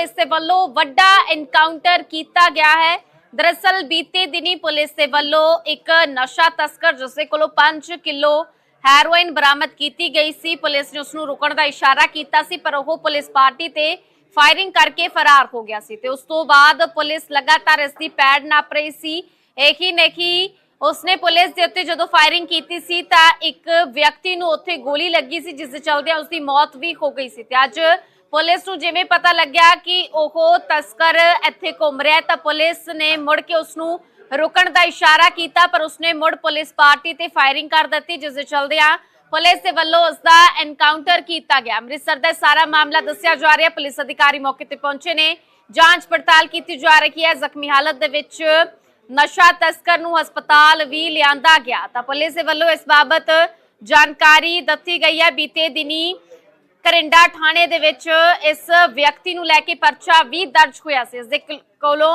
Police ਦੇ ਵੱਲੋਂ ਵੱਡਾ ਐਨਕਾਊਂਟਰ ਕੀਤਾ ਗਿਆ ਹੈ। ਦਰਅਸਲ ਬੀਤੇ ਦਿਨੀ ਪੁਲਿਸ ਦੇ ਵੱਲੋਂ ਇੱਕ ਨਸ਼ਾ ਤਸਕਰ, ਜਿਸ ਦੇ ਕੋਲੋਂ 5 ਕਿਲੋ ਹੈਰੋਇਨ ਬਰਾਮਦ ਕੀਤੀ ਗਈ ਸੀ। ਪੁਲਿਸ ਨੇ ਉਸ ਨੂੰ ਰੁਕਣ ਦਾ ਇਸ਼ਾਰਾ ਕੀਤਾ ਸੀ, ਪਰ ਉਹ ਪੁਲਿਸ ਪਾਰਟੀ ਤੇ ਫਾਇਰਿੰਗ ਕਰਕੇ ਫਰਾਰ ਹੋ ਗਿਆ ਸੀ ਤੇ ਉਸ ਤੋਂ ਬਾਅਦ ਪੁਲਿਸ ਲਗਾਤਾਰ ਇਸ ਦੀ ਪੈੜ ਨਾਪ ਰਹੀ ਸੀ। ਇਹੀ ਨਹੀਂ ਉਸਨੇ ਪੁਲਿਸ ਦੇ ਉੱਤੇ ਜਦੋਂ ਫਾਇਰਿੰਗ ਕੀਤੀ ਸੀ ਤਾਂ ਇੱਕ ਵਿਅਕਤੀ ਨੂੰ ਉੱਥੇ ਗੋਲੀ ਲੱਗੀ ਸੀ, ਜਿਸ ਦੇ ਚਲਦਿਆਂ ਉਸ ਦੀ ਮੌਤ ਵੀ ਹੋ ਗਈ ਸੀ ਤੇ ਅੱਜ ਪੁਲਿਸ ਨੂੰ ਜਿਵੇਂ ਪਤਾ ਲੱਗਿਆ ਕਿ ਉਹ ਤਸਕਰ ਇੱਥੇ ਘੁੰਮ ਰਿਹਾ ਤਾਂ ਪੁਲਿਸ ਨੇ ਮੁੜ ਕੇ ਉਸ ਨੂੰ ਰੁਕਣ ਦਾ ਇਸ਼ਾਰਾ ਕੀਤਾ, ਪਰ ਉਸਨੇ ਮੁੜ ਪੁਲਿਸ ਪਾਰਟੀ ਤੇ ਫਾਇਰਿੰਗ ਕਰ ਦਿੱਤੀ, ਜਿਸ ਦੇ ਚਲਦਿਆਂ ਪੁਲਿਸ ਦੇ ਵੱਲੋਂ ਉਸ ਦਾ ਐਨਕਾਊਂਟਰ ਕੀਤਾ ਗਿਆ। ਅੰਮ੍ਰਿਤਸਰ ਦਾ ਸਾਰਾ ਮਾਮਲਾ ਦੱਸਿਆ ਜਾ ਰਿਹਾ, ਪੁਲਿਸ ਅਧਿਕਾਰੀ ਮੌਕੇ ਤੇ ਪਹੁੰਚੇ ਨੇ, ਜਾਂਚ ਪੜਤਾਲ ਕੀਤੀ ਜਾ ਰਹੀ ਹੈ। ਜ਼ਖਮੀ ਹਾਲਤ ਦੇ ਵਿੱਚ ਨਸ਼ਾ ਤਸਕਰ ਨੂੰ ਹਸਪਤਾਲ ਵੀ ਲਿਆਂਦਾ ਗਿਆ। ਤਾਂ ਪੁਲਿਸ ਦੇ ਵੱਲੋਂ ਇਸ ਬਾਬਤ ਜਾਣਕਾਰੀ ਦਿੱਤੀ ਗਈ ਹੈ। ਬੀਤੇ ਦਿਨੀ ਕਰਿੰਡਾ ਥਾਣੇ ਦੇ ਵਿੱਚ ਇਸ ਵਿਅਕਤੀ ਨੂੰ ਲੈ ਕੇ ਪਰਚਾ ਵੀ ਦਰਜ ਹੋਇਆ ਸੀ। ਇਸ ਦੇ ਕੋਲੋਂ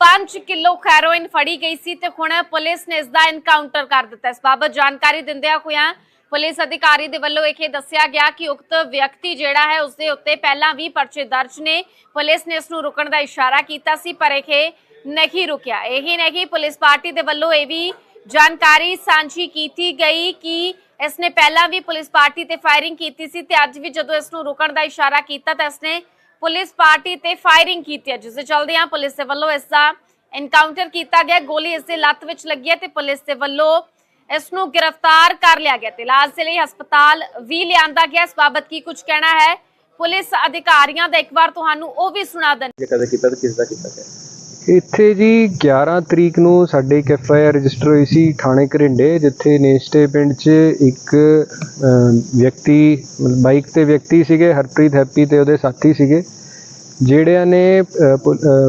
5 ਕਿਲੋ ਹੈਰੋਇਨ ਫੜੀ ਗਈ ਸੀ ਤੇ ਹੁਣ ਪੁਲਿਸ ਨੇ ਇਸ ਦਾ ਐਨਕਾਊਂਟਰ ਕਰ ਦਿੱਤਾ। ਇਸ ਬਾਬਤ ਜਾਣਕਾਰੀ ਦਿੰਦਿਆਂ ਹੋਇਆਂ ਪੁਲਿਸ ਅਧਿਕਾਰੀ ਦੇ ਵੱਲੋਂ ਇਹ ਦੱਸਿਆ ਗਿਆ ਕਿ ਉਕਤ ਵਿਅਕਤੀ ਜਿਹੜਾ ਹੈ ਉਸ ਦੇ ਉੱਤੇ ਪਹਿਲਾਂ ਵੀ ਪਰਚੇ ਦਰਜ ਨੇ। ਪੁਲਿਸ ਨੇ ਇਸ ਨੂੰ ਰੁਕਣ ਦਾ ਇਸ਼ਾਰਾ ਕੀਤਾ ਸੀ, ਪਰ ਇਹ ਨਹੀਂ ਰੁਕਿਆ। ਇਹੀ ਨਹੀਂ ਪੁਲਿਸ ਪਾਰਟੀ ਦੇ ਵੱਲੋਂ ਇਹ ਵੀ ਜਾਣਕਾਰੀ ਸਾਂਝੀ ਕੀਤੀ ਗਈ ਕਿ ਇਸ ਨੇ ਪਹਿਲਾਂ ਵੀ ਪੁਲਿਸ ਪਾਰਟੀ ਤੇ ਫਾਇਰਿੰਗ ਕੀਤੀ ਸੀ ਤੇ ਅੱਜ ਵੀ ਜਦੋਂ ਇਸ ਨੂੰ ਰੁਕਣ ਦਾ ਇਸ਼ਾਰਾ ਕੀਤਾ ਤਾਂ ਇਸਨੇ ਪੁਲਿਸ ਪਾਰਟੀ ਤੇ ਫਾਇਰਿੰਗ ਕੀਤੀ ਜਿਸ ਦੇ ਚਲਦਿਆਂ ਪੁਲਿਸ ਦੇ ਵੱਲੋਂ ਇਸ ਦਾ ਐਨਕਾਊਂਟਰ ਕੀਤਾ ਗਿਆ, ਗੋਲੀ ਇਸ ਦੇ ਲੱਤ ਵਿੱਚ ਲੱਗੀ ਹੈ ਤੇ ਪੁਲਿਸ ਦੇ ਵੱਲੋਂ ਇਸ ਨੂੰ ਗ੍ਰਿਫਤਾਰ ਕਰ ਲਿਆ ਗਿਆ ਤੇ ਇਲਾਜ ਦੇ ਲਈ ਹਸਪਤਾਲ ਵੀ ਲਿਆਂਦਾ ਗਿਆ। ਇਸ ਬਾਬਤ ਕੀ ਕੁਝ ਕਹਿਣਾ ਹੈ? ਪੁਲਿਸ ਅਧਿਕਾਰੀਆਂ ਦਾ ਇੱਕ ਵਾਰ ਤੁਹਾਨੂੰ ਉਹ ਵੀ ਸੁਣਾ ਦੇਣ। ਜੇ ਕਦੇ ਕੀਤਾ ਤਾਂ ਕਿਸ ਦਾ ਕੀਤਾ ਗਿਆ? ਇੱਥੇ ਜੀ 11 ਤਰੀਕ ਨੂੰ ਸਾਡੇ ਇੱਕ ਐਫ ਆਈ ਆਰ ਰਜਿਸਟਰ ਹੋਈ ਸੀ ਥਾਣੇ ਘਰਿੰਡੇ ਜਿੱਥੇ ਨੇਸਟੇ ਪਿੰਡ 'ਚ ਇੱਕ ਅਮ, ਵਿਅਕਤੀ ਬਾਈਕ ਤੇ ਵਿਅਕਤੀ ਸੀਗੇ ਹਰਪ੍ਰੀਤ ਹੈਪੀ ਤੇ ਉਹਦੇ ਸਾਥੀ ਸੀਗੇ ਜਿਹੜਿਆਂ ਨੇ ਅ,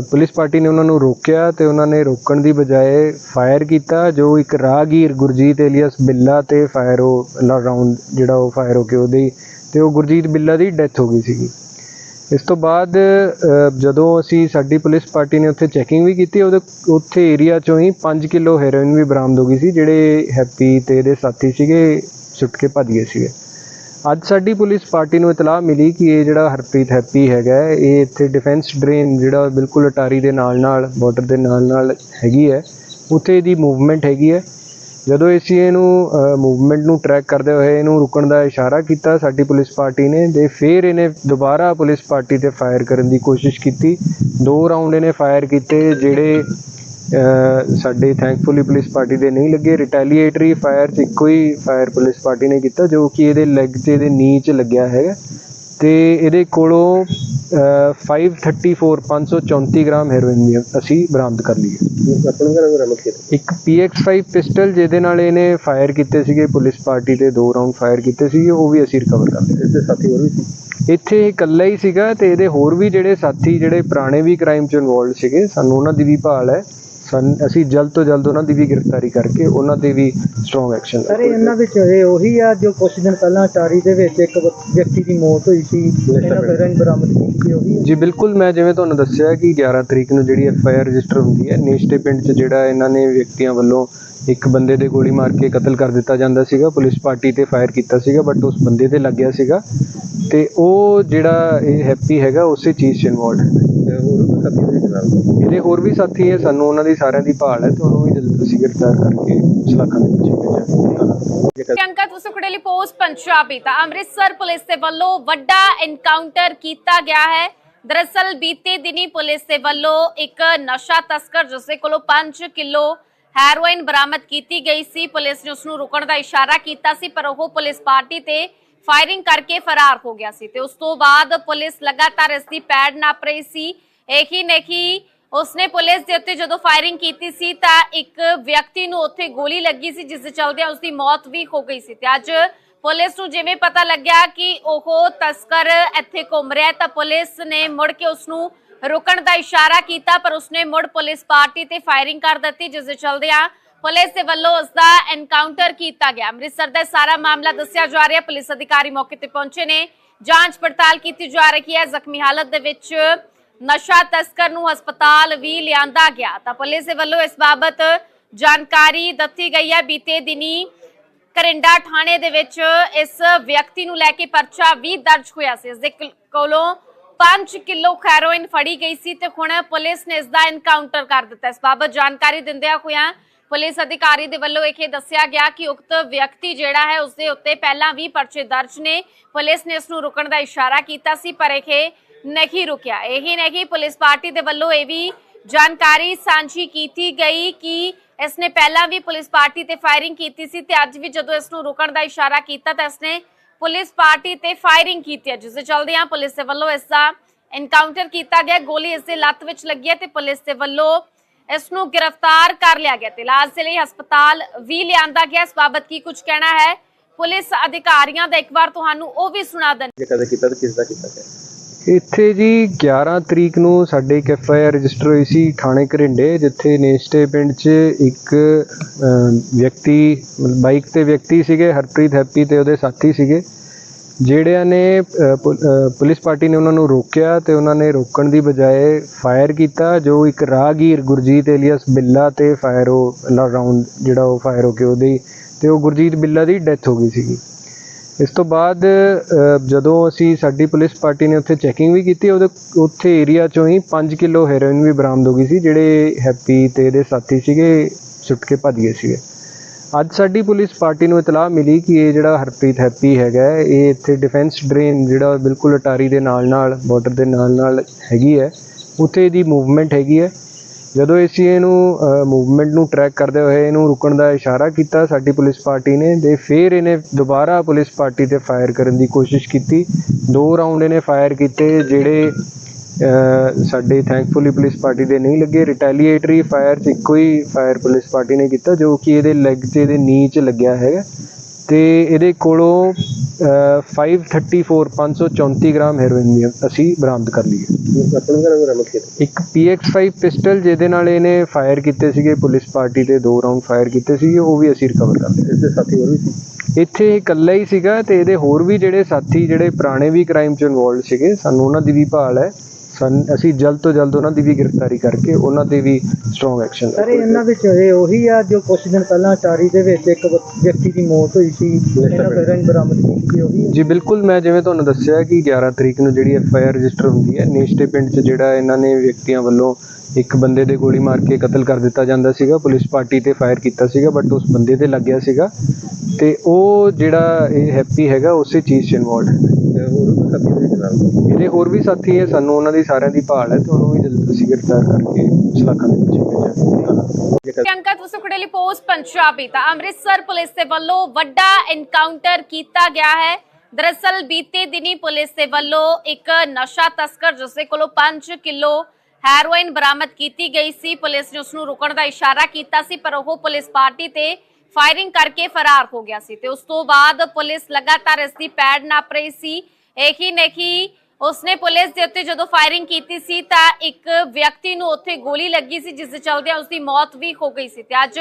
ਪੁਲਿਸ ਪਾਰਟੀ ਨੇ ਉਹਨਾਂ ਨੂੰ ਰੋਕਿਆ ਤੇ ਉਹਨਾਂ ਨੇ ਰੋਕਣ ਦੀ ਬਜਾਏ ਫਾਇਰ ਕੀਤਾ ਜੋ ਇੱਕ ਰਾਹਗੀਰ ਗੁਰਜੀਤ ਏਲੀਅਸ ਬਿੱਲਾ ਤੇ ਫਾਇਰ ਉਹ ਰਾਉਂਡ ਜਿਹੜਾ ਉਹ ਫਾਇਰ ਹੋ ਕੇ ਉਹਦੀ ਤੇ ਉਹ ਗੁਰਜੀਤ ਬਿੱਲਾ ਦੀ ਡੈਥ ਹੋ ਗਈ ਸੀਗੀ। ਇਸ ਤੋਂ ਬਾਅਦ ਜਦੋਂ ਅਸੀਂ ਸਾਡੀ ਪੁਲਿਸ ਪਾਰਟੀ ਨੇ ਉੱਥੇ ਚੈਕਿੰਗ ਵੀ ਕੀਤੀ, ਉਹਦੇ ਉੱਥੇ ਏਰੀਆ ਚੋਂ ਹੀ 5 ਕਿਲੋ ਹੈਰੋਇਨ ਵੀ ਬਰਾਮਦ ਹੋ ਗਈ ਸੀ, ਜਿਹੜੇ ਹੈਪੀ ਤੇ ਇਹਦੇ ਸਾਥੀ ਸੀਗੇ, ਸੁੱਟ ਕੇ ਭੱਜ ਗਏ ਸੀਗੇ। ਅੱਜ ਸਾਡੀ ਪੁਲਿਸ ਪਾਰਟੀ ਨੂੰ ਇਤਲਾਹ ਮਿਲੀ ਕਿ ਇਹ ਜਿਹੜਾ ਹਰਪ੍ਰੀਤ ਹੈਪੀ ਹੈਗਾ, ਇਹ ਇੱਥੇ ਡਿਫੈਂਸ ਡਰੇਨ ਜਿਹੜਾ ਬਿਲਕੁਲ ਅਟਾਰੀ ਦੇ ਨਾਲ ਨਾਲ ਬਾਰਡਰ ਦੇ ਨਾਲ ਨਾਲ ਹੈਗੀ ਹੈ। ਉੱਥੇ ਇਹਦੀ ਮੂਵਮੈਂਟ ਹੈਗੀ ਹੈ। ਜਦੋਂ ਅਸੀਂ ਇਹਨੂੰ ਮੂਵਮੈਂਟ ਨੂੰ ਟਰੈਕ ਕਰਦੇ ਹੋਏ ਇਹਨੂੰ ਰੁਕਣ ਦਾ ਇਸ਼ਾਰਾ ਕੀਤਾ, ਸਾਡੀ ਪੁਲਿਸ ਪਾਰਟੀ ਨੇ, ਤੇ ਫਿਰ ਇਹਨੇ ਦੁਬਾਰਾ ਪੁਲਿਸ ਪਾਰਟੀ ਤੇ ਫਾਇਰ ਕਰਨ ਦੀ ਕੋਸ਼ਿਸ਼ ਕੀਤੀ। ਦੋ ਰਾਉਂਡ ਇਹਨੇ ਫਾਇਰ ਕੀਤੇ, ਜਿਹੜੇ ਸਾਡੇ ਥੈਂਕਫੁਲੀ ਪੁਲਿਸ ਪਾਰਟੀ ਦੇ ਨਹੀਂ ਲੱਗੇ। ਰਿਟੈਲੀਏਟਰੀ ਫਾਇਰ ਚ ਇੱਕੋ ਹੀ ਫਾਇਰ ਪੁਲਿਸ ਪਾਰਟੀ ਨੇ ਕੀਤਾ, ਜੋ ਕਿ ਇਹਦੇ ਲੈਗ ਤੇ, ਇਹਦੇ ਨੀ ਚ ਲੱਗਿਆ ਹੈਗਾ। ਤੇ ਇਹਦੇ ਕੋਲੋਂ 534 534 ਗ੍ਰਾਮ ਹੈਰੋਇਨ ਦੀ ਅਸੀਂ ਬਰਾਮਦ ਕਰ ਲਈ ਹੈ ਆਪਣਾ ਘਰ ਬਰਾਮਦ ਕੀਤਾ ਇੱਕ PX5 ਪਿਸਟਲ ਜਿਹਦੇ ਨਾਲ ਇਹਨੇ ਫਾਇਰ ਕੀਤੇ ਸੀਗੇ ਪੁਲਿਸ ਪਾਰਟੀ ਦੇ ਦੋ ਰਾਉਂਡ ਫਾਇਰ ਕੀਤੇ ਸੀਗੇ ਉਹ ਵੀ ਅਸੀਂ ਰਿਕਵਰ ਕਰ ਲਏ ਇਸ ਦੇ ਸਾਥੀ ਹੋਰ ਵੀ ਸੀ ਇੱਥੇ ਇਕੱਲਾ ਹੀ ਸੀਗਾ ਤੇ ਇਹਦੇ ਹੋਰ ਵੀ ਜਿਹੜੇ ਸਾਥੀ ਜਿਹੜੇ ਪੁਰਾਣੇ ਵੀ ਕ੍ਰਾਈਮ 'ਚ ਇਨਵੋਲਡ ਸੀਗੇ ਸਾਨੂੰ ਉਹਨਾਂ ਦੀ ਵੀ ਭਾਲ ਹੈ ਸਨ। ਅਸੀਂ ਜਲਦ ਤੋਂ ਜਲਦ ਉਹਨਾਂ ਦੀ ਵੀ ਗ੍ਰਿਫਤਾਰੀ ਕਰਕੇ ਉਹਨਾਂ ਤੇ ਵੀ ਸਟਰੋਂਗ ਐਕਸ਼ਨ ਸਰ ਇਹਨਾਂ ਵਿੱਚ ਇਹ ਉਹੀ ਆ ਜੋ ਕੁਝ ਦਿਨ ਪਹਿਲਾਂ ਟਾਰੀ ਦੇ ਵਿੱਚ ਇੱਕ ਵਿਅਕਤੀ ਦੀ ਮੌਤ ਹੋਈ ਸੀ। ਇਹਨਾਂ ਫਿਰ ਬਰਾਮਦ ਕੀਤੀ ਉਹੀ। ਜੀ ਬਿਲਕੁਲ ਮੈਂ ਜਿਵੇਂ ਤੁਹਾਨੂੰ ਦੱਸਿਆ ਕਿ 11 ਤਰੀਕ ਨੂੰ ਜਿਹੜੀ ਐਫ ਆਈ ਆਰ ਰਜਿਸਟਰ ਹੁੰਦੀ ਹੈ ਨੇਸ਼ਟੇ ਪਿੰਡ 'ਚ ਜਿਹੜਾ ਇਹਨਾਂ ਨੇ ਵਿਅਕਤੀਆਂ ਵੱਲੋਂ ਇੱਕ ਬੰਦੇ ਦੇ ਗੋਲੀ ਮਾਰ ਕੇ ਕਤਲ ਕਰ ਦਿੱਤਾ ਜਾਂਦਾ ਸੀਗਾ ਪੁਲਿਸ ਪਾਰਟੀ ਤੇ ਫਾਇਰ ਕੀਤਾ ਸੀਗਾ ਬਟ ਉਸ ਬੰਦੇ ਤੇ ਲੱਗਿਆ ਸੀਗਾ। ਤੇ ਉਹ ਜਿਹੜਾ ਇਹ ਹੈਪੀ ਹੈਗਾ ਉਸੇ ਚੀਜ਼ 'ਚ ਇਨਵੋਲਡ ਹੈ। ਹੋਰ ਵੀ ਸਾਥੀ ਦੇ ਨਾਲ ਇਹਦੇ ਹੋਰ ਵੀ ਸਾਥੀ ਹੈ ਸਾਨੂੰ ਉਹਨਾਂ ਦੀ ਸਾਰਿਆਂ ਦੀ ਭਾਲ ਹੈ ਤੇ ਉਹਨੂੰ ਵੀ ਜਲਦ ਅਸੀਂ ਗ੍ਰਿਫਤਾਰ ਕਰਕੇ ਸਲਾਖਾਂ ਦੇ ਪਿੱਛੇ ਭੇਜਾਂਗੇ ਜੇ ਕਦੇ ਅੰਕਾ ਤੁਸੀਂ ਖੁੜੇਲੀ ਪੋਸਟ ਪੰਜਾਬੀ ਤਾਂ ਅੰਮ੍ਰਿਤਸਰ ਪੁਲਿਸ ਦੇ ਵੱਲੋਂ ਵੱਡਾ ਐਨਕਾਊਂਟਰ ਕੀਤਾ ਗਿਆ ਹੈ। ਦਰਅਸਲ ਬੀਤੇ ਦਿਨੀ ਪੁਲਿਸ ਦੇ ਵੱਲੋਂ ਇੱਕ ਨਸ਼ਾ ਤਸਕਰ ਜਿਸ ਦੇ ਕੋਲੋਂ 5 ਕਿਲੋ ਹੈਰੋਇਨ ਬਰਾਮਦ ਕੀਤੀ ਗਈ ਸੀ। ਪੁਲਿਸ ਨੇ ਉਸ ਨੂੰ ਰੁਕਣ ਦਾ ਇਸ਼ਾਰਾ ਕੀਤਾ ਸੀ ਪਰ ਉਹ ਪੁਲਿਸ ਪਾਰਟੀ ਤੇ ਫਾਇਰਿੰਗ ਕਰਕੇ ਫਰਾਰ ਹੋ ਗਿਆ ਸੀ ਤੇ ਉਸ ਤੋਂ ਬਾਅਦ ਪੁਲਿਸ ਲਗਾਤਾਰ ਇਸ ਦੀ ਪੈੜ ਨਾਪ ਰਹੀ ਸੀ। ਇਹੀ ਨਹੀਂ ਉਸਨੇ ਪੁਲਿਸ ਦੇ ਉੱਤੇ ਜਦੋਂ ਫਾਇਰਿੰਗ ਕੀਤੀ ਸੀ ਤਾਂ ਇੱਕ ਵਿਅਕਤੀ ਨੂੰ ਉੱਥੇ ਗੋਲੀ ਲੱਗੀ ਸੀ ਜਿਸ ਦੇ ਚਲਦਿਆਂ ਉਸ ਦੀ ਮੌਤ ਵੀ ਹੋ ਗਈ ਸੀ ਤੇ ਅੱਜ ਪੁਲਿਸ ਨੂੰ ਜਿਵੇਂ ਪਤਾ ਲੱਗਿਆ ਕਿ ਉਹ ਤਸਕਰ ਇੱਥੇ ਘੁੰਮ ਰਿਹਾ ਤਾਂ ਪੁਲਿਸ ਨੇ ਮੁੜ ਕੇ ਉਸ ਨੂੰ ਰੁਕਣ ਦਾ ਇਸ਼ਾਰਾ ਕੀਤਾ ਪਰ ਉਸਨੇ ਮੁੜ ਪੁਲਿਸ ਪਾਰਟੀ ਤੇ ਫਾਇਰਿੰਗ ਕਰ ਦਿੱਤੀ ਜਿਸ ਦੇ ਚਲਦਿਆਂ ਪੁਲਿਸ ਦੇ ਵੱਲੋਂ ਉਸ ਦਾ ਐਨਕਾਊਂਟਰ ਕੀਤਾ ਗਿਆ ਅੰਮ੍ਰਿਤਸਰ ਦਾ ਇਹ ਸਾਰਾ ਮਾਮਲਾ ਦੱਸਿਆ ਜਾ ਰਿਹਾ ਪੁਲਿਸ ਅਧਿਕਾਰੀ ਮੌਕੇ ਤੇ ਪਹੁੰਚੇ ਨੇ ਜਾਂਚ ਪੜਤਾਲ ਕੀਤੀ ਜਾ ਰਹੀ ਹੈ ਜ਼ਖਮੀ ਹਾਲਤ ਦੇ ਵਿੱਚ ਨਸ਼ਾ ਤਸਕਰ ਨੂੰ ਹਸਪਤਾਲ ਵੀ ਲਿਆਂਦਾ ਗਿਆ। ਤਾਂ ਪੁਲਿਸ ਦੇ ਵੱਲੋਂ ਇਸ ਬਾਬਤ ਜਾਣਕਾਰੀ ਦਿੱਤੀ ਗਈ ਹੈ। ਬੀਤੇ ਦਿਨੀ ਕਰਿੰਡਾ ਥਾਣੇ ਦੇ ਵਿੱਚ ਇਸ ਵਿਅਕਤੀ ਨੂੰ ਲੈ ਕੇ ਪਰਚਾ ਵੀ ਦਰਜ ਹੋਇਆ ਸੀ। ਇਸ ਦੇ ਕੋਲੋਂ 5 ਕਿਲੋ ਹੈਰੋਇਨ ਫੜੀ ਗਈ ਸੀ ਤੇ ਹੁਣ ਪੁਲਿਸ ਨੇ ਇਸ ਦਾ ਐਨਕਾਊਂਟਰ ਕਰ ਦਿੱਤਾ। ਇਸ ਬਾਬਤ ਜਾਣਕਾਰੀ ਦਿੰਦਿਆਂ ਹੋਇਆਂ ਪੁਲਿਸ ਅਧਿਕਾਰੀ ਦੇ ਵੱਲੋਂ ਇਹ ਦੱਸਿਆ ਗਿਆ ਕਿ ਉਕਤ ਵਿਅਕਤੀ ਜਿਹੜਾ ਹੈ ਉਸ ਦੇ ਉੱਤੇ ਪਹਿਲਾਂ ਵੀ ਪਰਚੇ ਦਰਜ ਨੇ। ਪੁਲਿਸ ਨੇ ਇਸ ਨੂੰ ਰੁਕਣ ਦਾ ਇਸ਼ਾਰਾ ਕੀਤਾ ਸੀ, ਪਰ ਇਹ ਨਹੀਂ ਰੁਕਿਆ ਇਹੀ ਨਹੀਂ ਪੁਲਿਸ ਪਾਰਟੀ ਦੇ ਵੱਲੋਂ ਇਹ ਵੀ ਜਾਣਕਾਰੀ ਸਾਂਝੀ ਕੀਤੀ ਗਈ ਕਿ ਇਸ ਪਹਿਲਾਂ ਵੀ ਪੁਲਿਸ ਪਾਰਟੀ ਤੇ ਫਾਇਰਿੰਗ ਕੀਤੀ ਸੀ ਤੇ ਅੱਜ ਵੀ ਜਦੋਂ ਇਸ ਨੂੰ ਰੁਕਣ ਦਾ ਇਸ਼ਾਰਾ ਕੀਤਾ ਤਾਂ ਇਸ ਪੁਲਿਸ ਪਾਰਟੀ ਤੇ ਫਾਇਰਿੰਗ ਕੀਤੀ ਹੈ ਜਿਸ ਦੇ ਚਲਦਿਆਂ ਪੁਲਿਸ ਦੇ ਵੱਲੋਂ ਇਸ ਦਾ ਐਨਕਾਊਂਟਰ ਕੀਤਾ ਗਿਆ ਗੋਲੀ ਇਸ ਦੇ ਲੱਤ ਵਿੱਚ ਲੱਗੀ ਹੈ ਤੇ ਪੁਲਿਸ ਦੇ ਵੱਲੋਂ ਇਸ ਨੂੰ ਗ੍ਰਿਫਤਾਰ ਕਰ ਲਿਆ ਗਿਆ ਤੇ ਇਲਾਜ ਦੇ ਲਈ ਹਸਪਤਾਲ ਵੀ ਲਿਆਂਦਾ ਗਿਆ ਇਸ ਬਾਬਤ ਕੀ ਕੁਝ ਕਹਿਣਾ ਹੈ ਪੁਲਿਸ ਅਧਿਕਾਰੀਆਂ ਦਾ ਇੱਕ ਵਾਰ ਤੁਹਾਨੂੰ ਉਹ ਵੀ ਸੁਣਾ ਦਿੰਦੇ ਜੇ ਕਦੇ ਕੀਤਾ ਤਾਂ ਕਿਸ ਦਾ ਕੀਤਾ ਗਿਆ ਇੱਥੇ ਜੀ 11 ਤਰੀਕ ਨੂੰ ਸਾਡੇ ਇੱਕ ਐਫ ਆਈ ਆਰ ਰਜਿਸਟਰ ਹੋਈ ਸੀ ਥਾਣੇ ਘਰਿੰਡੇ, ਜਿੱਥੇ ਨੇਸਟੇ ਪਿੰਡ 'ਚ ਇੱਕ ਵਿਅਕਤੀ, ਮਤਲਬ ਬਾਈਕ ਤੇ ਵਿਅਕਤੀ ਸੀਗੇ, ਹਰਪ੍ਰੀਤ ਹੈਪੀ ਤੇ ਉਹਦੇ ਸਾਥੀ ਸੀਗੇ, ਜਿਹੜਿਆਂ ਨੇ ਪੁ- ਪੁਲਿਸ ਪਾਰਟੀ ਨੇ ਉਹਨਾਂ ਨੂੰ ਰੋਕਿਆ ਤੇ ਉਹਨਾਂ ਨੇ ਰੋਕਣ ਦੀ ਬਜਾਏ ਫਾਇਰ ਕੀਤਾ, ਜੋ ਇੱਕ ਰਾਹਗੀਰ ਗੁਰਜੀਤ ਏਲੀਅਸ ਬਿੱਲਾ ਤੇ ਫਾਇਰ ਉਹ ਰਾਉਂਡ ਜਿਹੜਾ ਉਹ ਫਾਇਰ ਹੋ ਕੇ ਉਹਦੀ, ਤੇ ਉਹ ਗੁਰਜੀਤ ਬਿੱਲਾ ਦੀ ਡੈਥ ਹੋ ਗਈ ਸੀਗੀ। ਇਸ ਤੋਂ ਬਾਅਦ ਜਦੋਂ ਅਸੀਂ ਸਾਡੀ ਪੁਲਿਸ ਪਾਰਟੀ ਨੇ ਉੱਥੇ ਚੈਕਿੰਗ ਵੀ ਕੀਤੀ, ਉਹਦੇ ਉੱਥੇ ਏਰੀਆ ਚੋਂ ਹੀ 5 ਕਿਲੋ ਹੈਰੋਇਨ ਵੀ ਬਰਾਮਦ ਹੋ ਗਈ ਸੀ, ਜਿਹੜੇ ਹੈਪੀ ਤੇ ਇਹਦੇ ਸਾਥੀ ਸੀਗੇ, ਸੁੱਟ ਕੇ ਭੱਜ ਗਏ ਸੀਗੇ। ਅੱਜ ਸਾਡੀ ਪੁਲਿਸ ਪਾਰਟੀ ਨੂੰ ਇਤਲਾਹ ਮਿਲੀ ਕਿ ਇਹ ਜਿਹੜਾ ਹਰਪ੍ਰੀਤ ਹੈਪੀ ਹੈਗਾ, ਇਹ ਇੱਥੇ ਡਿਫੈਂਸ ਡਰੇਨ ਜਿਹੜਾ ਬਿਲਕੁਲ ਅਟਾਰੀ ਦੇ ਨਾਲ ਨਾਲ ਬਾਰਡਰ ਦੇ ਨਾਲ ਨਾਲ ਹੈਗੀ ਹੈ। ਉੱਥੇ ਇਹਦੀ ਮੂਵਮੈਂਟ ਹੈਗੀ ਹੈ। ਜਦੋਂ ਅਸੀਂ ਇਹਨੂੰ ਮੂਵਮੈਂਟ ਨੂੰ ਟਰੈਕ ਕਰਦੇ ਹੋਏ ਇਹਨੂੰ ਰੁਕਣ ਦਾ ਇਸ਼ਾਰਾ ਕੀਤਾ, ਸਾਡੀ ਪੁਲਿਸ ਪਾਰਟੀ ਨੇ, ਤੇ ਫਿਰ ਇਹਨੇ ਦੁਬਾਰਾ ਪੁਲਿਸ ਪਾਰਟੀ ਤੇ ਫਾਇਰ ਕਰਨ ਦੀ ਕੋਸ਼ਿਸ਼ ਕੀਤੀ। ਦੋ ਰਾਉਂਡ ਇਹਨੇ ਫਾਇਰ ਕੀਤੇ, ਜਿਹੜੇ ਸਾਡੇ ਥੈਂਕਫੁਲੀ ਪੁਲਿਸ ਪਾਰਟੀ ਦੇ ਨਹੀਂ ਲੱਗੇ। ਰਿਟੈਲੀਏਟਰੀ ਫਾਇਰ ਚ ਇੱਕੋ ਹੀ ਫਾਇਰ ਪੁਲਿਸ ਪਾਰਟੀ ਨੇ ਕੀਤਾ, ਜੋ ਕਿ ਇਹਦੇ ਲੈਗ ਤੇ ਇਹਦੇ ਨੀ ਚ ਲੱਗਿਆ ਹੈਗਾ। ਤੇ ਇਹਦੇ ਕੋਲੋਂ ਅਹ, 534 534 ਗ੍ਰਾਮ ਹੈਰੋਇਨ ਦੀ ਅਸੀਂ ਬਰਾਮਦ ਕਰ ਲਈ ਹੈ। ਆਪਣਾ ਘਰ ਬਰਾਮਦ ਕੀਤਾ ਇੱਕ PX5 ਪਿਸਟਲ ਜਿਹਦੇ ਨਾਲ ਇਹਨੇ ਫਾਇਰ ਕੀਤੇ ਸੀਗੇ ਪੁਲਿਸ ਪਾਰਟੀ ਤੇ ਦੋ ਰਾਉਂਡ ਫਾਇਰ ਕੀਤੇ ਸੀਗੇ ਉਹ ਵੀ ਅਸੀਂ ਰਿਕਵਰ ਕਰ ਲਏ। ਇਸ ਦੇ ਸਾਥੀ ਹੋਰ ਵੀ ਸੀ? ਇੱਥੇ ਇਕੱਲਾ ਹੀ ਸੀਗਾ ਤੇ ਇਹਦੇ ਹੋਰ ਵੀ ਜਿਹੜੇ ਸਾਥੀ ਜਿਹੜੇ ਪੁਰਾਣੇ ਵੀ ਕ੍ਰਾਈਮ 'ਚ ਇਨਵੋਲਡ ਸੀਗੇ ਸਾਨੂੰ ਉਹਨਾਂ ਦੀ ਵੀ ਭਾਲ ਹੈ। ਸਨ ਅਸੀਂ ਜਲਦ ਤੋਂ ਜਲਦ ਉਹਨਾਂ ਦੀ ਵੀ ਗ੍ਰਿਫਤਾਰੀ ਕਰਕੇ ਉਹਨਾਂ ਤੇ ਵੀ ਸਟਰੋਂਗ ਐਕਸ਼ਨ ਸਰ ਇਹਨਾਂ ਵਿੱਚ ਇਹ ਉਹੀ ਆ ਜੋ ਕੁਝ ਦਿਨ ਪਹਿਲਾਂ ਅਟਾਰੀ ਦੇ ਵਿੱਚ ਇੱਕ ਵਿਅਕਤੀ ਦੀ ਮੌਤ ਹੋਈ ਸੀ ਇਹਨਾਂ ਹੈਰੋਇਨ ਬਰਾਮਦ ਕੀਤੀ ਉਹੀ ਆ। ਜੀ ਬਿਲਕੁਲ ਮੈਂ ਜਿਵੇਂ ਤੁਹਾਨੂੰ ਦੱਸਿਆ ਕਿ 11 ਤਰੀਕ ਨੂੰ ਜਿਹੜੀ ਐਫ ਆਈ ਆਰ ਰਜਿਸਟਰ ਹੁੰਦੀ ਹੈ ਨੇਸ਼ਟੇ ਪਿੰਡ 'ਚ ਜਿਹੜਾ ਇਹਨਾਂ ਨੇ ਵਿਅਕਤੀਆਂ ਵੱਲੋਂ ਇੱਕ ਬੰਦੇ ਦੇ ਗੋਲੀ ਮਾਰ ਕੇ ਕਤਲ ਕਰ ਦਿੱਤਾ ਜਾਂਦਾ ਸੀਗਾ ਪੁਲਿਸ ਪਾਰਟੀ ਤੇ ਫਾਇਰ ਕੀਤਾ ਸੀਗਾ ਬਟ ਉਸ ਬੰਦੇ ਤੇ ਲੱਗਿਆ ਸੀਗਾ। ਤੇ ਉਹ ਜਿਹੜਾ ਇਹ ਹੈਪੀ ਹੈਗਾ ਉਸੇ ਚੀਜ਼ 'ਚ ਇਨਵੋਲਡ ਹੈ। ਤੇ ਹੋਰ ਵੀ ਸਾਥੀ ਦੇ ਨਾਲ? ਇਹਦੇ ਹੋਰ ਵੀ ਸਾਥੀ ਹੈ ਸਾਨੂੰ ਉਹਨਾਂ ਦੀ ਸਾਰਿਆਂ ਦੀ ਭਾਲ ਹੈ ਤੇ ਉਹਨੂੰ ਵੀ ਜਲਦ ਅਸੀਂ ਗ੍ਰਿਫਤਾਰ ਕਰਕੇ ਸਲਾਖਾਂ ਦੇ ਜੇ ਕਦੇ ਅੰਕਤ ਤੁਸਕੜੇ ਲਈ ਪੋਸਟ ਪੰਜਾਬੀ ਤਾਂ ਅੰਮ੍ਰਿਤਸਰ ਪੁਲਿਸ ਦੇ ਵੱਲੋਂ ਵੱਡਾ ਐਨਕਾਊਂਟਰ ਕੀਤਾ ਗਿਆ ਹੈ। ਦਰਅਸਲ ਬੀਤੇ ਦਿਨੀ ਪੁਲਿਸ ਦੇ ਵੱਲੋਂ ਇੱਕ ਨਸ਼ਾ ਤਸਕਰ ਜਿਸ ਦੇ ਕੋਲੋਂ 5 ਕਿਲੋ ਹੈਰੋਇਨ ਬਰਾਮਦ ਕੀਤੀ ਗਈ ਸੀ। ਪੁਲਿਸ ਨੇ ਉਸ ਨੂੰ ਰੁਕਣ ਦਾ ਇਸ਼ਾਰਾ ਕੀਤਾ ਸੀ, ਪਰ ਉਹ ਪੁਲਿਸ ਪਾਰਟੀ ਤੇ ਫਾਇਰਿੰਗ ਕਰਕੇ ਫਰਾਰ ਹੋ ਗਿਆ ਸੀ ਤੇ ਉਸ ਤੋਂ ਬਾਅਦ ਪੁਲਿਸ ਲਗਾਤਾਰ ਇਸ ਦੀ ਪੈੜ ਨਾਪ ਰਹੀ ਸੀ। ਇਹੀ ਨਹੀਂ ਉਸਨੇ ਪੁਲਿਸ ਦੇ ਉੱਤੇ ਜਦੋਂ ਫਾਇਰਿੰਗ ਕੀਤੀ ਸੀ ਤਾਂ ਇੱਕ ਵਿਅਕਤੀ ਨੂੰ ਉੱਥੇ ਗੋਲੀ ਲੱਗੀ ਸੀ, ਜਿਸ ਦੇ ਚਲਦਿਆਂ ਉਸ ਦੀ ਮੌਤ ਵੀ ਹੋ ਗਈ ਸੀ ਤੇ ਅੱਜ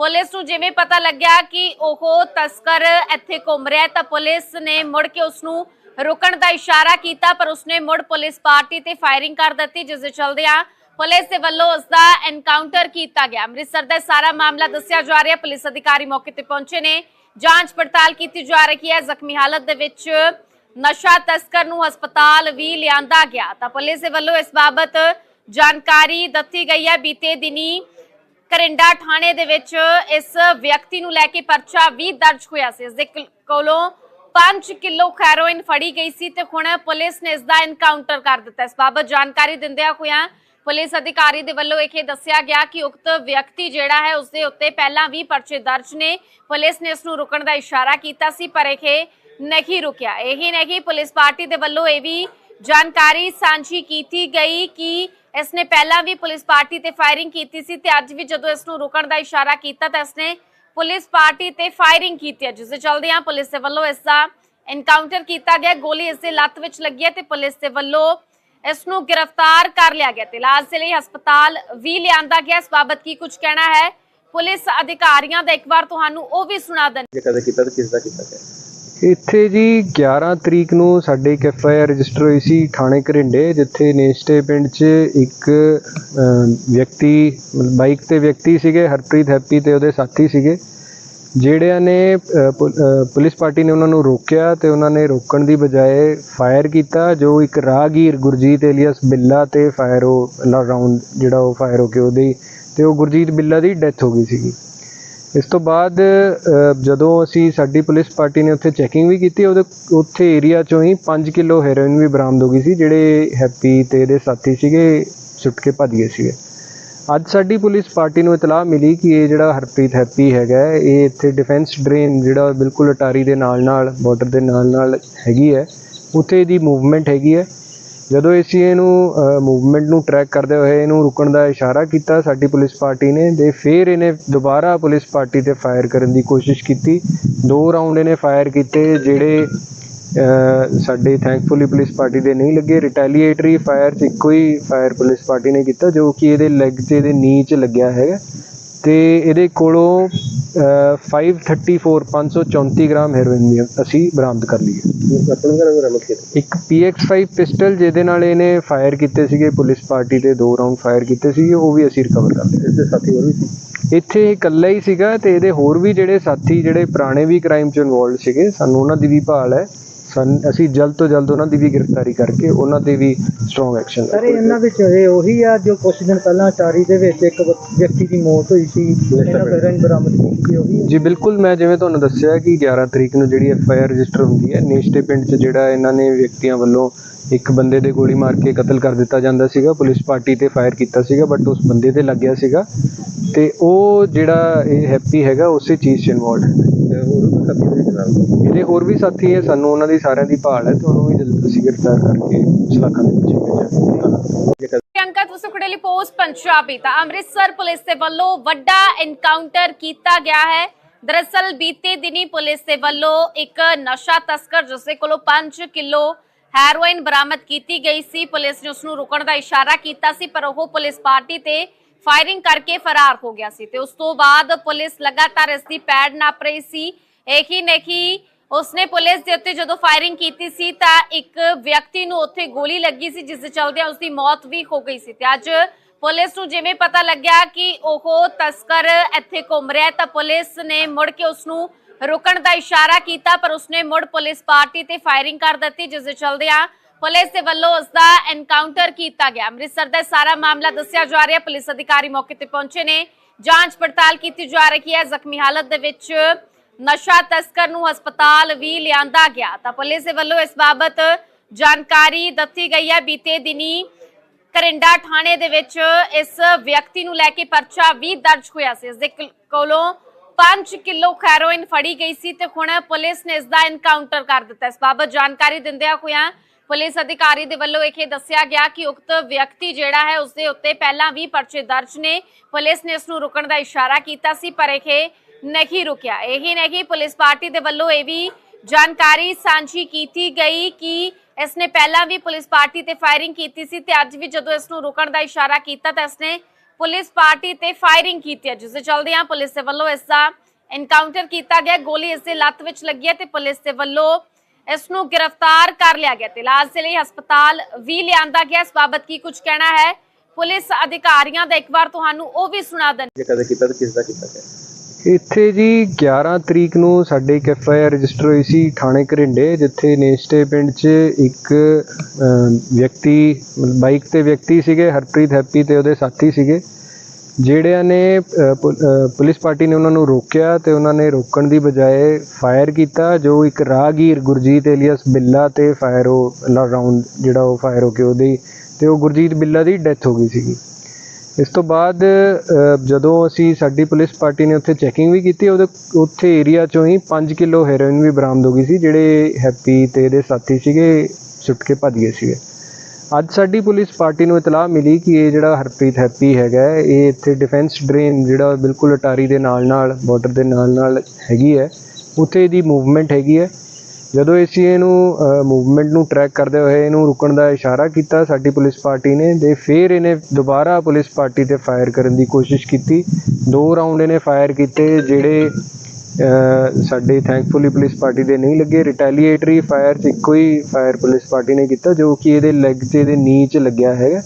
ਪੁਲਿਸ ਨੂੰ ਜਿਵੇਂ ਪਤਾ ਲੱਗਿਆ ਕਿ ਉਹ ਤਸਕਰ ਇੱਥੇ ਘੁੰਮ ਰਿਹਾ ਤਾਂ ਪੁਲਿਸ ਨੇ ਮੁੜ ਕੇ ਉਸ ਨੂੰ ਰੁਕਣ ਦਾ ਇਸ਼ਾਰਾ ਕੀਤਾ, ਪਰ ਉਸਨੇ ਮੁੜ ਪੁਲਿਸ ਪਾਰਟੀ ਤੇ ਫਾਇਰਿੰਗ ਕਰ ਦਿੱਤੀ, ਜਿਸ ਦੇ ਚਲਦਿਆਂ ਪੁਲਿਸ ਦੇ ਵੱਲੋਂ ਉਸ ਦਾ ਐਨਕਾਊਂਟਰ ਕੀਤਾ ਗਿਆ। ਅੰਮ੍ਰਿਤਸਰ ਦਾ ਸਾਰਾ ਮਾਮਲਾ ਦੱਸਿਆ ਜਾ ਰਿਹਾ, ਪੁਲਿਸ ਅਧਿਕਾਰੀ ਮੌਕੇ ਤੇ ਪਹੁੰਚੇ ਨੇ। ਜਾਂਚ ਪੜਤਾਲ ਕੀਤੀ ਜਾ ਰਹੀ ਹੈ। ਜ਼ਖਮੀ ਹਾਲਤ ਦੇ ਵਿੱਚ ਨਸ਼ਾ ਤਸਕਰ ਨੂੰ ਹਸਪਤਾਲ ਵੀ ਲਿਆਂਦਾ ਗਿਆ। ਤਾਂ ਪੁਲਿਸ ਦੇ ਵੱਲੋਂ ਇਸ ਬਾਬਤ ਜਾਣਕਾਰੀ ਦਿੱਤੀ ਗਈ ਹੈ। ਬੀਤੇ ਦਿਨੀ ਕਰਿੰਡਾ ਥਾਣੇ ਦੇ ਵਿੱਚ ਇਸ ਵਿਅਕਤੀ ਨੂੰ ਲੈ ਕੇ ਪਰਚਾ ਵੀ ਦਰਜ ਹੋਇਆ ਸੀ। ਇਸ ਦੇ ਕੋਲੋਂ 5 ਕਿਲੋ ਹੈਰੋਇਨ ਫੜੀ ਗਈ ਸੀ ਤੇ ਹੁਣ ਪੁਲਿਸ ਨੇ ਇਸ ਦਾ ਐਨਕਾਊਂਟਰ ਕਰ ਦਿੱਤਾ। ਇਸ ਬਾਬਤ ਜਾਣਕਾਰੀ ਦਿੰਦਿਆਂ ਹੋਇਆਂ ਪੁਲਿਸ ਅਧਿਕਾਰੀ ਦੇ ਵੱਲੋਂ ਇਹ ਦੱਸਿਆ ਗਿਆ ਕਿ ਉਕਤ ਵਿਅਕਤੀ ਜਿਹੜਾ ਹੈ, ਉਸ ਦੇ ਉੱਤੇ ਪਹਿਲਾਂ ਵੀ ਪਰਚੇ ਦਰਜ ਨੇ। ਪੁਲਿਸ ਨੇ ਇਸ ਨੂੰ ਰੁਕਣ ਦਾ ਇਸ਼ਾਰਾ ਕੀਤਾ ਸੀ, ਪਰ ਇਹ ਨਹੀਂ ਰੁਕਿਆ। ਇਹੀ ਨਹੀਂ, ਪੁਲਿਸ ਪਾਰਟੀ ਦੇ ਵੱਲੋਂ ਇਹ ਵੀ ਜਾਣਕਾਰੀ ਸਾਂਝੀ ਕੀਤੀ ਗਈ ਕਿ ਇਸ ਨੇ ਪਹਿਲਾਂ ਵੀ ਪੁਲਿਸ ਪਾਰਟੀ ਤੇ ਫਾਇਰਿੰਗ ਕੀਤੀ ਸੀ ਤੇ ਅੱਜ ਵੀ ਜਦੋਂ ਇਸ ਨੂੰ ਰੁਕਣ ਦਾ ਇਸ਼ਾਰਾ ਕੀਤਾ ਤਾਂ ਇਸ ਨੇ ਪੁਲਿਸ ਪਾਰਟੀ ਤੇ ਫਾਇਰਿੰਗ ਕੀਤੀ ਹੈ ਜਿਸ ਦੇ ਚਲਦਿਆਂ ਪੁਲਿਸ ਦੇ ਵੱਲੋਂ ਇਸ ਦਾ ਐਨਕਾਊਂਟਰ ਕੀਤਾ ਗਿਆ। ਗੋਲੀ ਇਸ ਦੇ ਲੱਤ ਵਿੱਚ ਲੱਗੀ ਹੈ ਤੇ ਪੁਲਿਸ ਦੇ ਵੱਲੋਂ ਇਸ ਨੂੰ ਗ੍ਰਿਫਤਾਰ ਕਰ ਲਿਆ ਗਿਆ ਤੇ ਇਲਾਜ ਦੇ ਲਈ ਹਸਪਤਾਲ ਵੀ ਲਿਆਂਦਾ ਗਿਆ। ਇਸ ਬਾਬਤ ਕੀ ਕੁਝ ਕਹਿਣਾ ਹੈ? ਪੁਲਿਸ ਅਧਿਕਾਰੀਆਂ ਦਾ ਇੱਕ ਵਾਰ ਤੁਹਾਨੂੰ ਉਹ ਵੀ ਸੁਣਾ ਦਿੰਦੇ। ਜੇ ਕਦੇ ਕੀਤਾ ਤਾਂ ਕਿਸ ਦਾ ਕੀਤਾ ਗਿਆ? ਇੱਥੇ ਜੀ 11 ਤਰੀਕ ਨੂੰ ਸਾਡੇ ਇੱਕ ਐਫ ਆਈ ਆਰ ਰਜਿਸਟਰ ਹੋਈ ਸੀ ਥਾਣੇ ਘਰਿੰਡੇ, ਜਿੱਥੇ ਨੇਸਟੇ ਪਿੰਡ 'ਚ ਇੱਕ ਵਿਅਕਤੀ ਬਾਈਕ ਤੇ ਵਿਅਕਤੀ ਸੀਗੇ, ਹਰਪ੍ਰੀਤ ਹੈਪੀ ਤੇ ਉਹਦੇ ਸਾਥੀ ਸੀਗੇ, ਜਿਹੜਿਆਂ ਨੇ ਪੁਲਿਸ ਪਾਰਟੀ ਨੇ ਉਹਨਾਂ ਨੂੰ ਰੋਕਿਆ ਤੇ ਉਹਨਾਂ ਨੇ ਰੋਕਣ ਦੀ ਬਜਾਏ ਫਾਇਰ ਕੀਤਾ, ਜੋ ਇੱਕ ਰਾਹਗੀਰ ਗੁਰਜੀਤ ਏਲੀਅਸ ਬਿੱਲਾ ਤੇ ਫਾਇਰ ਉਹ ਰਾਉਂਡ ਜਿਹੜਾ ਉਹ ਫਾਇਰ ਹੋ ਕੇ ਉਹਦੀ, ਤੇ ਉਹ ਗੁਰਜੀਤ ਬਿੱਲਾ ਦੀ ਡੈਥ ਹੋ ਗਈ ਸੀਗੀ। ਇਸ ਤੋਂ ਬਾਅਦ ਜਦੋਂ ਅਸੀਂ ਸਾਡੀ ਪੁਲਿਸ ਪਾਰਟੀ ਨੇ ਉੱਥੇ ਚੈਕਿੰਗ ਵੀ ਕੀਤੀ, ਉਹਦੇ ਉੱਥੇ ਏਰੀਆ ਚੋਂ ਹੀ 5 ਕਿਲੋ ਹੈਰੋਇਨ ਵੀ ਬਰਾਮਦ ਹੋ ਗਈ ਸੀ, ਜਿਹੜੇ ਹੈਪੀ ਤੇ ਇਹਦੇ ਸਾਥੀ ਸੀਗੇ, ਸੁੱਟ ਕੇ ਭੱਜ ਗਏ ਸੀਗੇ। ਅੱਜ ਸਾਡੀ ਪੁਲਿਸ ਪਾਰਟੀ ਨੂੰ ਇਤਲਾਹ ਮਿਲੀ ਕਿ ਇਹ ਜਿਹੜਾ ਹਰਪ੍ਰੀਤ ਹੈਪੀ ਹੈਗਾ, ਇਹ ਇੱਥੇ ਡਿਫੈਂਸ ਡਰੇਨ ਜਿਹੜਾ ਬਿਲਕੁਲ ਅਟਾਰੀ ਦੇ ਨਾਲ ਨਾਲ ਬਾਰਡਰ ਦੇ ਨਾਲ ਨਾਲ ਹੈਗੀ ਹੈ, ਉੱਥੇ ਇਹਦੀ ਮੂਵਮੈਂਟ ਹੈਗੀ ਹੈ। ਜਦੋਂ ਅਸੀਂ ਇਹਨੂੰ ਮੂਵਮੈਂਟ ਨੂੰ ਟਰੈਕ ਕਰਦੇ ਹੋਏ ਇਹਨੂੰ ਰੁਕਣ ਦਾ ਇਸ਼ਾਰਾ ਕੀਤਾ, ਸਾਡੀ ਪੁਲਿਸ ਪਾਰਟੀ ਨੇ, ਤੇ ਫਿਰ ਇਹਨੇ ਦੁਬਾਰਾ ਪੁਲਿਸ ਪਾਰਟੀ ਤੇ ਫਾਇਰ ਕਰਨ ਦੀ ਕੋਸ਼ਿਸ਼ ਕੀਤੀ। ਦੋ ਰਾਉਂਡ ਇਹਨੇ ਫਾਇਰ ਕੀਤੇ, ਜਿਹੜੇ ਸਾਡੇ ਥੈਂਕਫੁਲੀ ਪੁਲਿਸ ਪਾਰਟੀ ਦੇ ਨਹੀਂ ਲੱਗੇ। ਰਿਟੈਲੀਏਟਰੀ ਫਾਇਰ ਚ ਇੱਕੋ ਹੀ ਫਾਇਰ ਪੁਲਿਸ ਪਾਰਟੀ ਨੇ ਕੀਤਾ, ਜੋ ਕਿ ਇਹਦੇ ਲੈਗ ਤੇ, ਇਹਦੇ ਨੀ ਚ ਲੱਗਿਆ ਹੈਗਾ। ਤੇ ਇਹਦੇ ਕੋਲੋਂ 534 534 ਗ੍ਰਾਮ ਹੈਰੋਇਨ ਵੀ ਅਸੀਂ ਬਰਾਮਦ ਕਰ ਲਈ ਹੈ। ਆਪਣੇ ਘਰ ਬਰਾਮਦ ਕੀਤੇ ਇੱਕ PX5 ਪਿਸਟਲ ਜਿਹਦੇ ਨਾਲ ਇਹਨੇ ਫਾਇਰ ਕੀਤੇ ਸੀਗੇ ਪੁਲਿਸ ਪਾਰਟੀ ਦੇ ਦੋ ਰਾਉਂਡ ਫਾਇਰ ਕੀਤੇ ਸੀਗੇ ਉਹ ਵੀ ਅਸੀਂ ਰਿਕਵਰ ਕਰ ਲਏ। ਇਸ ਦੇ ਸਾਥੀ ਹੋਰ ਵੀ ਸੀ? ਇੱਥੇ ਇਹ ਇਕੱਲਾ ਹੀ ਸੀਗਾ ਤੇ ਇਹਦੇ ਹੋਰ ਵੀ ਜਿਹੜੇ ਸਾਥੀ ਜਿਹੜੇ ਪੁਰਾਣੇ ਵੀ ਕ੍ਰਾਈਮ 'ਚ ਇਨਵੋਲਡ ਸੀਗੇ ਸਾਨੂੰ ਉਹਨਾਂ ਦੀ ਵੀ ਭਾਲ ਹੈ। ਸਨ ਅਸੀਂ ਜਲਦ ਤੋਂ ਜਲਦ ਉਹਨਾਂ ਦੀ ਵੀ ਗ੍ਰਿਫਤਾਰੀ ਕਰਕੇ ਉਹਨਾਂ ਤੇ ਵੀ ਸਟਰੋਂਗ ਐਕਸ਼ਨ ਸਰ ਇਹਨਾਂ ਵਿੱਚ ਇਹ ਉਹੀ ਆ ਜੋ ਕੁਝ ਦਿਨ ਪਹਿਲਾਂ ਅਟਾਰੀ ਦੇ ਵਿੱਚ ਇੱਕ ਵਿਅਕਤੀ ਦੀ ਮੌਤ ਹੋਈ ਸੀ ਇਹਨਾਂ ਹੈਰੋਇਨ ਬਰਾਮਦ ਕੀਤੀ ਉਹੀ ਆ। ਜੀ ਬਿਲਕੁਲ ਮੈਂ ਜਿਵੇਂ ਤੁਹਾਨੂੰ ਦੱਸਿਆ ਕਿ 11 ਤਰੀਕ ਨੂੰ ਜਿਹੜੀ ਐਫ ਆਈ ਆਰ ਰਜਿਸਟਰ ਹੁੰਦੀ ਹੈ ਨੇਸ਼ਟੇ ਪਿੰਡ 'ਚ ਜਿਹੜਾ ਇਹਨਾਂ ਨੇ ਵਿਅਕਤੀਆਂ ਵੱਲੋਂ ਇੱਕ ਬੰਦੇ ਦੇ ਗੋਲੀ ਮਾਰ ਕੇ ਕਤਲ ਕਰ ਦਿੱਤਾ ਜਾਂਦਾ ਸੀਗਾ ਪੁਲਿਸ ਪਾਰਟੀ ਤੇ ਫਾਇਰ ਕੀਤਾ ਸੀਗਾ ਬਟ ਉਸ ਬੰਦੇ ਤੇ ਲੱਗਿਆ ਸੀਗਾ। ਤੇ ਉਹ ਜਿਹੜਾ ਇਹ ਹੈਪੀ ਹੈਗਾ ਉਸੇ ਚੀਜ਼ 'ਚ ਇਨਵੋਲਡ ਹੈ। ਸਾਥੀ ਦੇ ਨਾਲ। ਇਹਦੇ ਹੋਰ ਵੀ ਸਾਥੀ ਹੈ ਸਾਨੂੰ ਉਹਨਾਂ ਦੀ ਸਾਰਿਆਂ ਦੀ ਭਾਲ ਹੈ ਤੇ ਉਹਨੂੰ ਵੀ ਜਲਦ ਅਸੀਂ ਗ੍ਰਿਫਤਾਰ ਕਰਕੇ ਸਲਾਖਾਂ ਦੇ ਪਿੱਛੇ ਭੇਜਾਂਗੇ ਪ੍ਰਿਯੰਕਾ ਤੁਸੀਂ ਖੜੇ ਲਈ ਪੋਸਟ ਪੰਜਾਬੀ ਤਾਂ ਅੰਮ੍ਰਿਤਸਰ ਪੁਲਿਸ ਦੇ ਵੱਲੋਂ ਵੱਡਾ ਐਨਕਾਊਂਟਰ ਕੀਤਾ ਗਿਆ ਹੈ। ਦਰਅਸਲ ਬੀਤੇ ਦਿਨੀ ਪੁਲਿਸ ਦੇ ਵੱਲੋਂ ਇੱਕ ਨਸ਼ਾ ਤਸਕਰ ਜਿਸ ਦੇ ਕੋਲੋਂ 5 ਕਿਲੋ ਹੈਰੋਇਨ ਬਰਾਮਦ ਕੀਤੀ ਗਈ ਸੀ। ਪੁਲਿਸ ਨੇ ਉਸ ਨੂੰ ਰੁਕਣ ਦਾ ਇਸ਼ਾਰਾ ਕੀਤਾ ਸੀ ਪਰ ਉਹ ਪੁਲਿਸ ਪਾਰਟੀ ਤੇ ਫਾਇਰਿੰਗ ਕਰਕੇ ਫਰਾਰ ਹੋ ਗਿਆ ਸੀ ਤੇ ਉਸ ਤੋਂ ਬਾਅਦ ਪੁਲਿਸ ਲਗਾਤਾਰ ਇਸ ਦੀ ਪੈੜ ਨਾਪ ਰਹੀ ਸੀ। ਇਹੀ ਨਹੀਂ ਉਸਨੇ ਪੁਲਿਸ ਦੇ ਉੱਤੇ ਜਦੋਂ ਫਾਇਰਿੰਗ ਕੀਤੀ ਸੀ ਤਾਂ ਇੱਕ ਵਿਅਕਤੀ ਨੂੰ ਉੱਥੇ ਗੋਲੀ ਲੱਗੀ ਸੀ, ਜਿਸ ਦੇ ਚਲਦਿਆਂ ਉਸ ਦੀ ਮੌਤ ਵੀ ਹੋ ਗਈ ਸੀ ਤੇ ਅੱਜ ਪੁਲਿਸ ਨੂੰ ਜਿਵੇਂ ਪਤਾ ਲੱਗਿਆ ਕਿ ਉਹ ਤਸਕਰ ਇੱਥੇ ਘੁੰਮ ਰਿਹਾ ਤਾਂ ਪੁਲਿਸ ਨੇ ਮੁੜ ਕੇ ਉਸ ਨੂੰ ਰੁਕਣ ਦਾ ਇਸ਼ਾਰਾ ਕੀਤਾ, ਪਰ ਉਸਨੇ ਮੁੜ ਪੁਲਿਸ ਪਾਰਟੀ ਤੇ ਫਾਇਰਿੰਗ ਕਰ ਦਿੱਤੀ, ਜਿਸ ਦੇ ਚਲਦਿਆਂ ਪੁਲਿਸ ਦੇ ਵੱਲੋਂ ਉਸ ਦਾ ਐਨਕਾਊਂਟਰ ਕੀਤਾ ਗਿਆ। ਅੰਮ੍ਰਿਤਸਰ ਦਾ ਇਹ ਸਾਰਾ ਮਾਮਲਾ ਦੱਸਿਆ ਜਾ ਰਿਹਾ, ਪੁਲਿਸ ਅਧਿਕਾਰੀ ਮੌਕੇ ਤੇ ਪਹੁੰਚੇ ਨੇ, ਜਾਂਚ ਪੜਤਾਲ ਕੀਤੀ ਜਾ ਰਹੀ ਹੈ। ਜ਼ਖਮੀ ਹਾਲਤ ਦੇ ਵਿੱਚ ਨਸ਼ਾ ਤਸਕਰ ਨੂੰ ਹਸਪਤਾਲ ਵੀ ਲਿਆਂਦਾ ਗਿਆ। ਤਾਂ ਪੁਲਿਸ ਦੇ ਵੱਲੋਂ ਇਸ ਬਾਬਤ ਜਾਣਕਾਰੀ ਦਿੱਤੀ ਗਈ ਹੈ। ਬੀਤੇ ਦਿਨੀ ਕਰਿੰਡਾ ਥਾਣੇ ਦੇ ਵਿੱਚ ਇਸ ਵਿਅਕਤੀ ਨੂੰ ਲੈ ਕੇ ਪਰਚਾ ਵੀ ਦਰਜ ਹੋਇਆ ਸੀ। ਇਸ ਦੇ ਕੋਲੋਂ 5 ਕਿਲੋ ਹੈਰੋਇਨ ਫੜੀ ਗਈ ਸੀ ਤੇ ਹੁਣ ਪੁਲਿਸ ਨੇ ਇਸ ਦਾ ਐਨਕਾਊਂਟਰ ਕਰ ਦਿੱਤਾ। ਇਸ ਬਾਬਤ ਜਾਣਕਾਰੀ ਦਿੰਦਿਆਂ ਹੋਇਆਂ ਪੁਲਿਸ ਅਧਿਕਾਰੀ ਦੇ ਵੱਲੋਂ ਇਹ ਦੱਸਿਆ ਗਿਆ ਕਿ ਉਕਤ ਵਿਅਕਤੀ ਜਿਹੜਾ ਹੈ ਉਸ ਦੇ ਉੱਤੇ ਪਹਿਲਾਂ ਵੀ ਪਰਚੇ ਦਰਜ ਨੇ। ਪੁਲਿਸ ਨੇ ਇਸ ਨੂੰ ਰੁਕਣ ਦਾ ਇਸ਼ਾਰਾ ਕੀਤਾ ਸੀ, ਪਰ ਇਹ ਨਹੀਂ ਰੁਕਿਆ ਇਹੀ ਨਹੀਂ ਪੁਲਿਸ ਪਾਰਟੀ ਦੇ ਵੱਲੋਂ ਇਹ ਵੀ ਜਾਣਕਾਰੀ ਸਾਂਝੀ ਕੀਤੀ ਗਈ ਕਿ ਇਸ ਨੇ ਪਹਿਲਾਂ ਵੀ ਪੁਲਿਸ ਪਾਰਟੀ ਤੇ ਫਾਇਰਿੰਗ ਕੀਤੀ ਸੀ ਤੇ ਅੱਜ ਵੀ ਜਦੋਂ ਇਸ ਨੂੰ ਰੁਕਣ ਦਾ ਇਸ਼ਾਰਾ ਕੀਤਾ ਤਾਂ ਇਸਨੇ ਪੁਲਿਸ ਪਾਰਟੀ ਤੇ ਫਾਇਰਿੰਗ ਕੀਤੀ ਜਿਸ ਦੇ ਚਲਦਿਆਂ ਪੁਲਿਸ ਦੇ ਵੱਲੋਂ ਇਸ ਦਾ ਐਨਕਾਊਂਟਰ ਕੀਤਾ ਗਿਆ ਗੋਲੀ ਇਸ ਦੇ ਲੱਤ ਵਿੱਚ ਲੱਗੀ ਤੇ ਪੁਲਿਸ ਦੇ ਵੱਲੋਂ ਇਸ ਨੂੰ ਗ੍ਰਿਫਤਾਰ ਕਰ ਲਿਆ ਗਿਆ ਤੇ ਇਲਾਜ ਦੇ ਲਈ ਹਸਪਤਾਲ ਵੀ ਲਿਆਂਦਾ ਗਿਆ ਇਸ ਬਾਬਤ ਕੀ ਕੁਝ ਕਹਿਣਾ ਹੈ ਪੁਲਿਸ ਅਧਿਕਾਰੀਆਂ ਦਾ ਇੱਕ ਵਾਰ ਤੁਹਾਨੂੰ ਉਹ ਵੀ ਸੁਣਾ ਦਿੰਦੇ ਜੇ ਕਦੇ ਕੀਤਾ ਤਾਂ ਕਿਸ ਦਾ ਕੀਤਾ ਗਿਆ ਇੱਥੇ ਜੀ 11 ਤਰੀਕ ਨੂੰ ਸਾਡੇ ਇੱਕ ਐਫ ਆਈ ਆਰ ਰਜਿਸਟਰ ਹੋਈ ਸੀ ਥਾਣੇ ਘਰਿੰਡੇ, ਜਿੱਥੇ ਨੇਸਟੇ ਪਿੰਡ 'ਚ ਇੱਕ ਵਿਅਕਤੀ, ਬਾਈਕ ਤੇ ਵਿਅਕਤੀ ਸੀਗੇ, ਹਰਪ੍ਰੀਤ ਹੈਪੀ ਤੇ ਉਹਦੇ ਸਾਥੀ ਸੀਗੇ, ਜਿਹੜਿਆਂ ਨੇ ਪੁਲਿਸ ਪਾਰਟੀ ਨੇ ਉਹਨਾਂ ਨੂੰ ਰੋਕਿਆ ਤੇ ਉਹਨਾਂ ਨੇ ਰੋਕਣ ਦੀ ਬਜਾਏ ਫਾਇਰ ਕੀਤਾ, ਜੋ ਇੱਕ ਰਾਹਗੀਰ ਗੁਰਜੀਤ ਏਲੀਅਸ ਬਿੱਲਾ ਤੇ ਫਾਇਰ ਉਹ ਰਾਉਂਡ ਜਿਹੜਾ ਉਹ ਫਾਇਰ ਹੋ ਕੇ ਉਹਦੀ, ਤੇ ਉਹ ਗੁਰਜੀਤ ਬਿੱਲਾ ਦੀ ਡੈਥ ਹੋ ਗਈ ਸੀਗੀ। ਇਸ ਤੋਂ ਬਾਅਦ ਜਦੋਂ ਅਸੀਂ ਸਾਡੀ ਪੁਲਿਸ ਪਾਰਟੀ ਨੇ ਉੱਥੇ ਚੈਕਿੰਗ ਵੀ ਕੀਤੀ, ਉਹਦੇ ਉੱਥੇ ਏਰੀਆ ਚੋਂ ਹੀ 5 ਕਿਲੋ ਹੈਰੋਇਨ ਵੀ ਬਰਾਮਦ ਹੋ ਗਈ ਸੀ, ਜਿਹੜੇ ਹੈਪੀ ਤੇ ਇਹਦੇ ਸਾਥੀ ਸੀਗੇ, ਸੁੱਟ ਕੇ ਭੱਜ ਗਏ ਸੀਗੇ। ਅੱਜ ਸਾਡੀ ਪੁਲਿਸ ਪਾਰਟੀ ਨੂੰ ਇਤਲਾਹ ਮਿਲੀ ਕਿ ਇਹ ਜਿਹੜਾ ਹਰਪ੍ਰੀਤ ਹੈਪੀ ਹੈਗਾ, ਇਹ ਇੱਥੇ ਡਿਫੈਂਸ ਡਰੇਨ ਜਿਹੜਾ ਬਿਲਕੁਲ ਅਟਾਰੀ ਦੇ ਨਾਲ ਨਾਲ ਬਾਰਡਰ ਦੇ ਨਾਲ ਨਾਲ ਹੈਗੀ ਹੈ, ਉੱਥੇ ਇਹਦੀ ਮੂਵਮੈਂਟ ਹੈਗੀ ਹੈ। ਜਦੋਂ ਅਸੀਂ ਇਹਨੂੰ ਮੂਵਮੈਂਟ ਨੂੰ ਟਰੈਕ ਕਰਦੇ ਹੋਏ ਇਹਨੂੰ ਰੁਕਣ ਦਾ ਇਸ਼ਾਰਾ ਕੀਤਾ, ਸਾਡੀ ਪੁਲਿਸ ਪਾਰਟੀ ਨੇ, ਤੇ ਫਿਰ ਇਹਨੇ ਦੁਬਾਰਾ ਪੁਲਿਸ ਪਾਰਟੀ ਤੇ ਫਾਇਰ ਕਰਨ ਦੀ ਕੋਸ਼ਿਸ਼ ਕੀਤੀ। ਦੋ ਰਾਉਂਡ ਇਹਨੇ ਫਾਇਰ ਕੀਤੇ, ਜਿਹੜੇ ਸਾਡੇ ਥੈਂਕਫੁਲੀ ਪੁਲਿਸ ਪਾਰਟੀ ਦੇ ਨਹੀਂ ਲੱਗੇ। ਰਿਟੈਲੀਏਟਰੀ ਫਾਇਰ ਚ ਇੱਕੋ ਹੀ ਫਾਇਰ ਪੁਲਿਸ ਪਾਰਟੀ ਨੇ ਕੀਤਾ, ਜੋ ਕਿ ਇਹਦੇ ਲੈਗ ਤੇ, ਇਹਦੇ ਨੀ ਚ ਲੱਗਿਆ ਹੈਗਾ।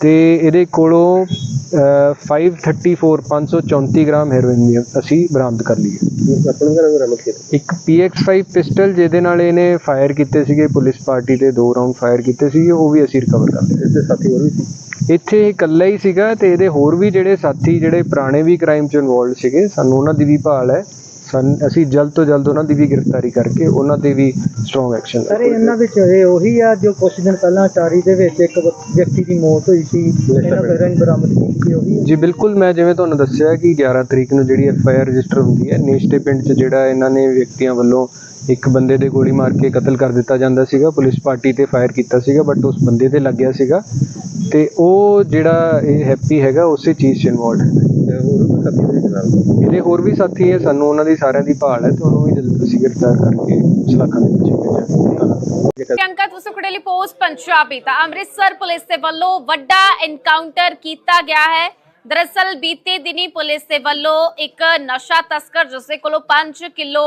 ਤੇ ਇਹਦੇ ਕੋਲੋਂ 534 534 ਗ੍ਰਾਮ ਹੈਰੋਇਨ ਦੀ ਅਸੀਂ ਬਰਾਮਦ ਕਰ ਲਈ ਹੈ ਬਰਾਮਦ ਕੀਤੇ ਇੱਕ PX5 ਪਿਸਟਲ ਜਿਹਦੇ ਨਾਲ ਇਹਨੇ ਫਾਇਰ ਕੀਤੇ ਸੀਗੇ ਪੁਲਿਸ ਪਾਰਟੀ ਤੇ ਦੋ ਰਾਉਂਡ ਫਾਇਰ ਕੀਤੇ ਸੀਗੇ ਉਹ ਵੀ ਅਸੀਂ ਰਿਕਵਰ ਕਰ ਲਏ ਇਸ ਦੇ ਸਾਥੀ ਹੋਰ ਵੀ ਸੀ ਇੱਥੇ ਇਹ ਇਕੱਲਾ ਹੀ ਸੀਗਾ ਤੇ ਇਹਦੇ ਹੋਰ ਵੀ ਜਿਹੜੇ ਸਾਥੀ ਜਿਹੜੇ ਪੁਰਾਣੇ ਵੀ ਕ੍ਰਾਈਮ 'ਚ ਇਨਵੋਲਡ ਸੀਗੇ ਸਾਨੂੰ ਉਹਨਾਂ ਦੀ ਵੀ ਭਾਲ ਹੈ ਸਨ। ਅਸੀਂ ਜਲਦ ਤੋਂ ਜਲਦ ਉਹਨਾਂ ਦੀ ਵੀ ਗ੍ਰਿਫਤਾਰੀ ਕਰਕੇ ਉਹਨਾਂ ਤੇ ਵੀ ਸਟਰੋਂਗ ਐਕਸ਼ਨ ਸਰ ਇਹਨਾਂ ਵਿੱਚ ਇਹ ਉਹੀ ਆ ਜੋ ਕੁਝ ਦਿਨ ਪਹਿਲਾਂ ਚਾਰੀ ਦੇ ਵਿੱਚ ਇੱਕ ਵਿਅਕਤੀ ਦੀ ਮੌਤ ਹੋਈ ਸੀ। ਇਹਨਾਂ ਹੈਰੋਇਨ ਬਰਾਮਦ ਕੀਤੀ ਉਹੀ ਆ। ਜੀ ਬਿਲਕੁਲ ਮੈਂ ਜਿਵੇਂ ਤੁਹਾਨੂੰ ਦੱਸਿਆ ਕਿ 11 ਤਰੀਕ ਨੂੰ ਜਿਹੜੀ ਐਫ ਆਈ ਆਰ ਰਜਿਸਟਰ ਹੁੰਦੀ ਹੈ ਨੇਸ਼ਟੇ ਪਿੰਡ 'ਚ ਜਿਹੜਾ ਇਹਨਾਂ ਨੇ ਵਿਅਕਤੀਆਂ ਵੱਲੋਂ ਇੱਕ ਬੰਦੇ ਦੇ ਗੋਲੀ ਮਾਰ ਕੇ ਕਤਲ ਕਰ ਦਿੱਤਾ ਜਾਂਦਾ ਸੀਗਾ ਪੁਲਿਸ ਪਾਰਟੀ ਤੇ ਫਾਇਰ ਕੀਤਾ ਸੀਗਾ ਬਟ ਉਸ ਬੰਦੇ ਤੇ ਲੱਗਿਆ ਸੀਗਾ। ਤੇ ਉਹ ਜਿਹੜਾ ਇਹ ਹੈਪੀ ਹੈਗਾ ਉਸੇ ਚੀਜ਼ 'ਚ ਇਨਵੋਲਡ ਹੈ। ਤੇ ਹੋਰ ਵੀ ਸਾਥੀ ਦੇ ਨਾਲ? ਇਹਦੇ ਹੋਰ ਵੀ ਸਾਥੀ ਹੈ ਸਾਨੂੰ ਉਹਨਾਂ ਦੀ ਸਾਰਿਆਂ ਦੀ ਭਾਲ ਹੈ ਤੇ ਉਹਨੂੰ ਵੀ ਜਲਦ ਅਸੀਂ ਗ੍ਰਿਫਤਾਰ ਕਰਕੇ ਸਲਾਖਾਂ ਦੇ ਪਿੱਛੇ ਭੇਜਾਂਗੇ ਪ੍ਰਿਯੰਕਾ ਤੁਸਕੜੇਲੀ ਪੋਸਟ ਪੰਜਾਬੀ ਤਾਂ ਅੰਮ੍ਰਿਤਸਰ ਪੁਲਿਸ ਦੇ ਵੱਲੋਂ ਵੱਡਾ ਐਨਕਾਊਂਟਰ ਕੀਤਾ ਗਿਆ ਹੈ। ਦਰਅਸਲ ਬੀਤੇ ਦਿਨੀ ਪੁਲਿਸ ਦੇ ਵੱਲੋਂ ਇੱਕ ਨਸ਼ਾ ਤਸਕਰ ਜਿਸ ਦੇ ਕੋਲੋਂ 5 ਕਿਲੋ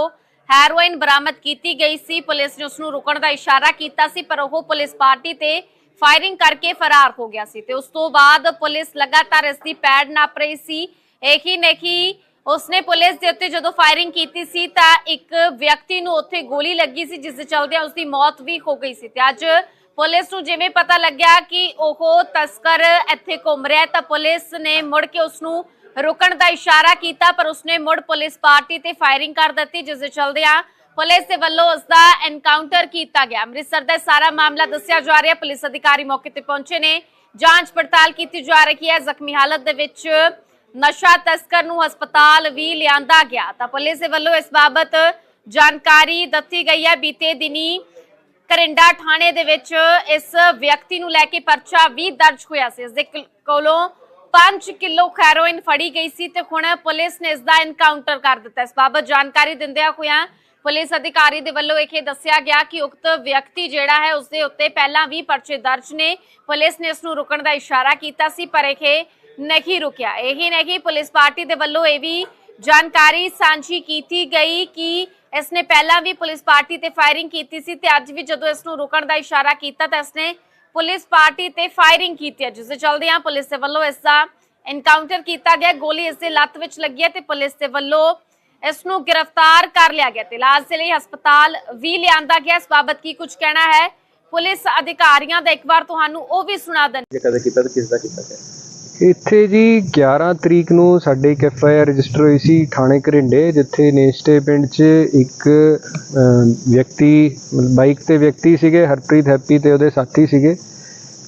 ਹੈਰੋਇਨ ਬਰਾਮਦ ਕੀਤੀ ਗਈ ਸੀ। ਪੁਲਿਸ ਨੇ ਉਸ ਨੂੰ ਰੁਕਣ ਦਾ ਇਸ਼ਾਰਾ ਕੀਤਾ ਸੀ, ਪਰ ਉਹ ਪੁਲਿਸ ਪਾਰਟੀ ਤੇ ਫਾਇਰਿੰਗ ਕਰਕੇ ਫਰਾਰ ਹੋ ਗਿਆ ਸੀ ਤੇ ਉਸ ਤੋਂ ਬਾਅਦ ਪੁਲਿਸ ਲਗਾਤਾਰ ਇਸ ਦੀ ਪੈੜ ਨਾਪ ਰਹੀ ਸੀ। ਇਹੀ ਨਹੀਂ ਉਸਨੇ ਪੁਲਿਸ ਦੇ ਉੱਤੇ ਜਦੋਂ ਫਾਇਰਿੰਗ ਕੀਤੀ ਸੀ ਤਾਂ ਇੱਕ ਵਿਅਕਤੀ ਨੂੰ ਉੱਥੇ ਗੋਲੀ ਲੱਗੀ ਸੀ, ਜਿਸ ਦੇ ਚਲਦਿਆਂ ਉਸ ਦੀ ਮੌਤ ਵੀ ਹੋ ਗਈ ਸੀ ਤੇ ਅੱਜ ਪੁਲਿਸ ਨੂੰ ਜਿਵੇਂ ਪਤਾ ਲੱਗਿਆ ਕਿ ਉਹ ਤਸਕਰ ਇੱਥੇ ਘੁੰਮ ਰਿਹਾ ਤਾਂ ਪੁਲਿਸ ਨੇ ਮੁੜ ਕੇ ਉਸ ਨੂੰ ਰੁਕਣ ਦਾ ਇਸ਼ਾਰਾ ਕੀਤਾ, ਪਰ ਉਸਨੇ ਮੁੜ ਪੁਲਿਸ ਪਾਰਟੀ ਤੇ ਫਾਇਰਿੰਗ ਕਰ ਦਿੱਤੀ, ਜਿਸ ਦੇ ਚਲਦਿਆਂ ਪੁਲਿਸ ਦੇ ਵੱਲੋਂ ਉਸ ਦਾ ਐਨਕਾਊਂਟਰ ਕੀਤਾ ਗਿਆ। ਅੰਮ੍ਰਿਤਸਰ ਦਾ ਸਾਰਾ ਮਾਮਲਾ ਦੱਸਿਆ ਜਾ ਰਿਹਾ, ਪੁਲਿਸ ਅਧਿਕਾਰੀ ਮੌਕੇ ਤੇ ਪਹੁੰਚੇ ਨੇ। ਜਾਂਚ ਪੜਤਾਲ ਕੀਤੀ ਜਾ ਰਹੀ ਹੈ। ਜ਼ਖਮੀ ਹਾਲਤ ਦੇ ਵਿੱਚ ਨਸ਼ਾ ਤਸਕਰ ਨੂੰ ਹਸਪਤਾਲ ਵੀ ਲਿਆਂਦਾ ਗਿਆ। ਤਾਂ ਪੁਲਿਸ ਦੇ ਵੱਲੋਂ ਇਸ ਬਾਬਤ ਜਾਣਕਾਰੀ ਦਿੱਤੀ ਗਈ ਹੈ। ਬੀਤੇ ਦਿਨੀ ਕਰਿੰਡਾ ਥਾਣੇ ਦੇ ਵਿੱਚ ਇਸ ਵਿਅਕਤੀ ਨੂੰ ਲੈ ਕੇ ਪਰਚਾ ਵੀ ਦਰਜ ਹੋਇਆ ਸੀ। ਇਸ ਦੇ ਕੋਲੋਂ 5 ਕਿਲੋ ਹੈਰੋਇਨ ਫੜੀ ਗਈ ਸੀ ਤੇ ਹੁਣ ਪੁਲਿਸ ਨੇ ਇਸ ਦਾ ਐਨਕਾਊਂਟਰ ਕਰ ਦਿੱਤਾ। ਇਸ ਬਾਬਤ ਜਾਣਕਾਰੀ ਦਿੰਦਿਆਂ ਹੋਇਆਂ ਪੁਲਿਸ ਅਧਿਕਾਰੀ ਦੇ ਵੱਲੋਂ ਇਹ ਦੱਸਿਆ ਗਿਆ ਕਿ ਉਕਤ ਵਿਅਕਤੀ ਜਿਹੜਾ ਹੈ, ਉਸ ਦੇ ਉੱਤੇ ਪਹਿਲਾਂ ਵੀ ਪਰਚੇ ਦਰਜ ਨੇ। ਪੁਲਿਸ ਨੇ ਇਸ ਨੂੰ ਰੁਕਣ ਦਾ ਇਸ਼ਾਰਾ ਕੀਤਾ ਸੀ, ਪਰ ਇਹ ਨਹੀਂ ਰੁਕਿਆ। ਇਹੀ ਨਹੀਂ, ਪੁਲਿਸ ਪਾਰਟੀ ਦੇ ਵੱਲੋਂ ਇਹ ਵੀ ਜਾਣਕਾਰੀ ਸਾਂਝੀ ਕੀਤੀ ਗਈ ਕਿ ਇਸ ਨੇ ਪਹਿਲਾਂ ਵੀ ਪੁਲਿਸ ਪਾਰਟੀ ਤੇ ਫਾਇਰਿੰਗ ਕੀਤੀ ਸੀ ਤੇ ਅੱਜ ਵੀ ਜਦੋਂ ਇਸ ਨੂੰ ਰੁਕਣ ਦਾ ਇਸ਼ਾਰਾ ਕੀਤਾ ਤਾਂ ਇਸ ਨੇ ਪੁਲਿਸ ਪਾਰਟੀ ਤੇ ਫਾਇਰਿੰਗ ਕੀਤੀ ਹੈ ਜਿਸ ਦੇ ਚਲਦਿਆਂ ਪੁਲਿਸ ਦੇ ਵੱਲੋਂ ਇਸ ਦਾ ਐਨਕਾਊਂਟਰ ਕੀਤਾ ਗਿਆ। ਗੋਲੀ ਇਸ ਦੇ ਲੱਤ ਵਿੱਚ ਲੱਗੀ ਹੈ ਤੇ ਪੁਲਿਸ ਦੇ ਵੱਲੋਂ ਇਸ ਨੂੰ ਗ੍ਰਿਫਤਾਰ ਕਰ ਲਿਆ ਗਿਆ ਤੇ ਇਲਾਜ ਦੇ ਲਈ ਹਸਪਤਾਲ ਵੀ ਲਿਆਂਦਾ ਗਿਆ। ਇਸ ਬਾਬਤ ਕੀ ਕੁਝ ਕਹਿਣਾ ਹੈ? ਪੁਲਿਸ ਅਧਿਕਾਰੀਆਂ ਦਾ ਇੱਕ ਵਾਰ ਤੁਹਾਨੂੰ ਉਹ ਵੀ ਸੁਣਾ ਦਿੰਦੇ ਜੇ ਕਦੇ ਕੀਤਾ ਤਾਂ ਕਿਸ ਦਾ ਕੀਤਾ ਗਿਆ? ਇੱਥੇ ਜੀ 11 ਤਰੀਕ ਨੂੰ ਸਾਡੇ ਇੱਕ ਐਫ ਆਈ ਆਰ ਰਜਿਸਟਰ ਹੋਈ ਸੀ ਥਾਣੇ ਘਰਿੰਡੇ, ਜਿੱਥੇ ਨੇਸਟੇ ਪਿੰਡ 'ਚ ਇੱਕ ਵਿਅਕਤੀ ਮਤਲਬ ਬਾਈਕ ਤੇ ਵਿਅਕਤੀ ਸੀਗੇ, ਹਰਪ੍ਰੀਤ ਹੈਪੀ ਤੇ ਉਹਦੇ ਸਾਥੀ ਸੀਗੇ,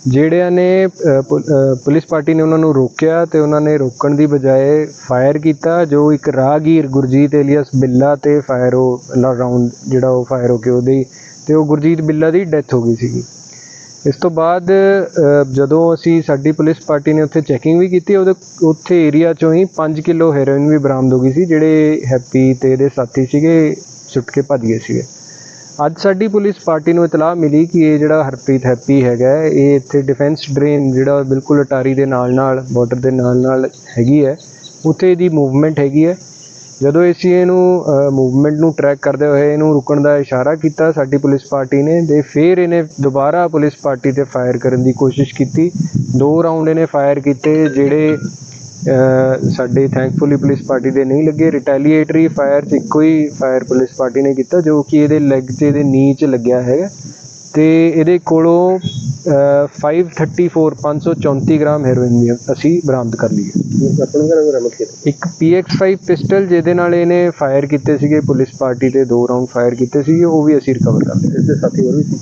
ਜਿਹੜਿਆਂ ਨੇ ਪੁ- ਪੁਲਿਸ ਪਾਰਟੀ ਨੇ ਉਹਨਾਂ ਨੂੰ ਰੋਕਿਆ ਤੇ ਉਹਨਾਂ ਨੇ ਰੋਕਣ ਦੀ ਬਜਾਏ ਫਾਇਰ ਕੀਤਾ, ਜੋ ਇੱਕ ਰਾਹਗੀਰ ਗੁਰਜੀਤ ਏਲੀਅਸ ਬਿੱਲਾ ਤੇ ਫਾਇਰ ਉਹ ਰਾਉਂਡ ਜਿਹੜਾ ਉਹ ਫਾਇਰ ਹੋ ਕੇ ਉਹਦੀ, ਤੇ ਉਹ ਗੁਰਜੀਤ ਬਿੱਲਾ ਦੀ ਡੈਥ ਹੋ ਗਈ ਸੀਗੀ। ਇਸ ਤੋਂ ਬਾਅਦ ਜਦੋਂ ਅਸੀਂ ਸਾਡੀ ਪੁਲਿਸ ਪਾਰਟੀ ਨੇ ਉੱਥੇ ਚੈਕਿੰਗ ਵੀ ਕੀਤੀ, ਉਹਦੇ ਉੱਥੇ ਏਰੀਆ ਚੋਂ ਹੀ 5 ਕਿਲੋ ਹੈਰੋਇਨ ਵੀ ਬਰਾਮਦ ਹੋ ਗਈ ਸੀ, ਜਿਹੜੇ ਹੈਪੀ ਤੇ ਇਹਦੇ ਸਾਥੀ ਸੀਗੇ, ਸੁੱਟ ਕੇ ਭੱਜ ਗਏ ਸੀਗੇ। ਅੱਜ ਸਾਡੀ ਪੁਲਿਸ ਪਾਰਟੀ ਨੂੰ ਇਤਲਾਹ ਮਿਲੀ ਕਿ ਇਹ ਜਿਹੜਾ ਹਰਪ੍ਰੀਤ ਹੈਪੀ ਹੈਗਾ, ਇਹ ਇੱਥੇ ਡਿਫੈਂਸ ਡਰੇਨ ਜਿਹੜਾ ਬਿਲਕੁਲ ਅਟਾਰੀ ਦੇ ਨਾਲ ਨਾਲ ਬਾਰਡਰ ਦੇ ਨਾਲ ਨਾਲ ਹੈਗੀ ਹੈ। ਉੱਥੇ ਇਹਦੀ ਮੂਵਮੈਂਟ ਹੈਗੀ ਹੈ। ਜਦੋਂ ਅਸੀਂ ਇਹਨੂੰ ਮੂਵਮੈਂਟ ਨੂੰ ਟਰੈਕ ਕਰਦੇ ਹੋਏ ਇਹਨੂੰ ਰੁਕਣ ਦਾ ਇਸ਼ਾਰਾ ਕੀਤਾ, ਸਾਡੀ ਪੁਲਿਸ ਪਾਰਟੀ ਨੇ, ਤੇ ਫਿਰ ਇਹਨੇ ਦੁਬਾਰਾ ਪੁਲਿਸ ਪਾਰਟੀ ਤੇ ਫਾਇਰ ਕਰਨ ਦੀ ਕੋਸ਼ਿਸ਼ ਕੀਤੀ। ਦੋ ਰਾਉਂਡ ਇਹਨੇ ਫਾਇਰ ਕੀਤੇ, ਜਿਹੜੇ ਸਾਡੇ ਥੈਂਕਫੁਲੀ ਪੁਲਿਸ ਪਾਰਟੀ ਦੇ ਨਹੀਂ ਲੱਗੇ। ਰਿਟੈਲੀਏਟਰੀ ਫਾਇਰ ਚ ਇੱਕੋ ਹੀ ਫਾਇਰ ਪੁਲਿਸ ਪਾਰਟੀ ਨੇ ਕੀਤਾ, ਜੋ ਕਿ ਇਹਦੇ ਲੈਗ ਤੇ ਇਹਦੇ ਨੀ ਚ ਲੱਗਿਆ ਹੈਗਾ। ਤੇ ਇਹਦੇ ਕੋਲੋਂ ਅਹ, 534 534 ਗ੍ਰਾਮ ਹੈਰੋਇਨ ਦੀ ਅਸੀਂ ਬਰਾਮਦ ਕਰ ਲਈ ਹੈ। ਵਗੈਰਾ ਵੀ ਬਰਾਮਦ ਕੀਤੇ? ਇੱਕ PX5 ਪਿਸਟਲ ਜਿਹਦੇ ਨਾਲ ਇਹਨੇ ਫਾਇਰ ਕੀਤੇ ਸੀਗੇ ਪੁਲਿਸ ਪਾਰਟੀ ਤੇ ਦੋ ਰਾਉਂਡ ਫਾਇਰ ਕੀਤੇ ਸੀਗੇ ਉਹ ਵੀ ਅਸੀਂ ਰਿਕਵਰ ਕਰ ਲਏ। ਇਸ ਦੇ ਸਾਥੀ ਹੋਰ ਵੀ ਸੀ?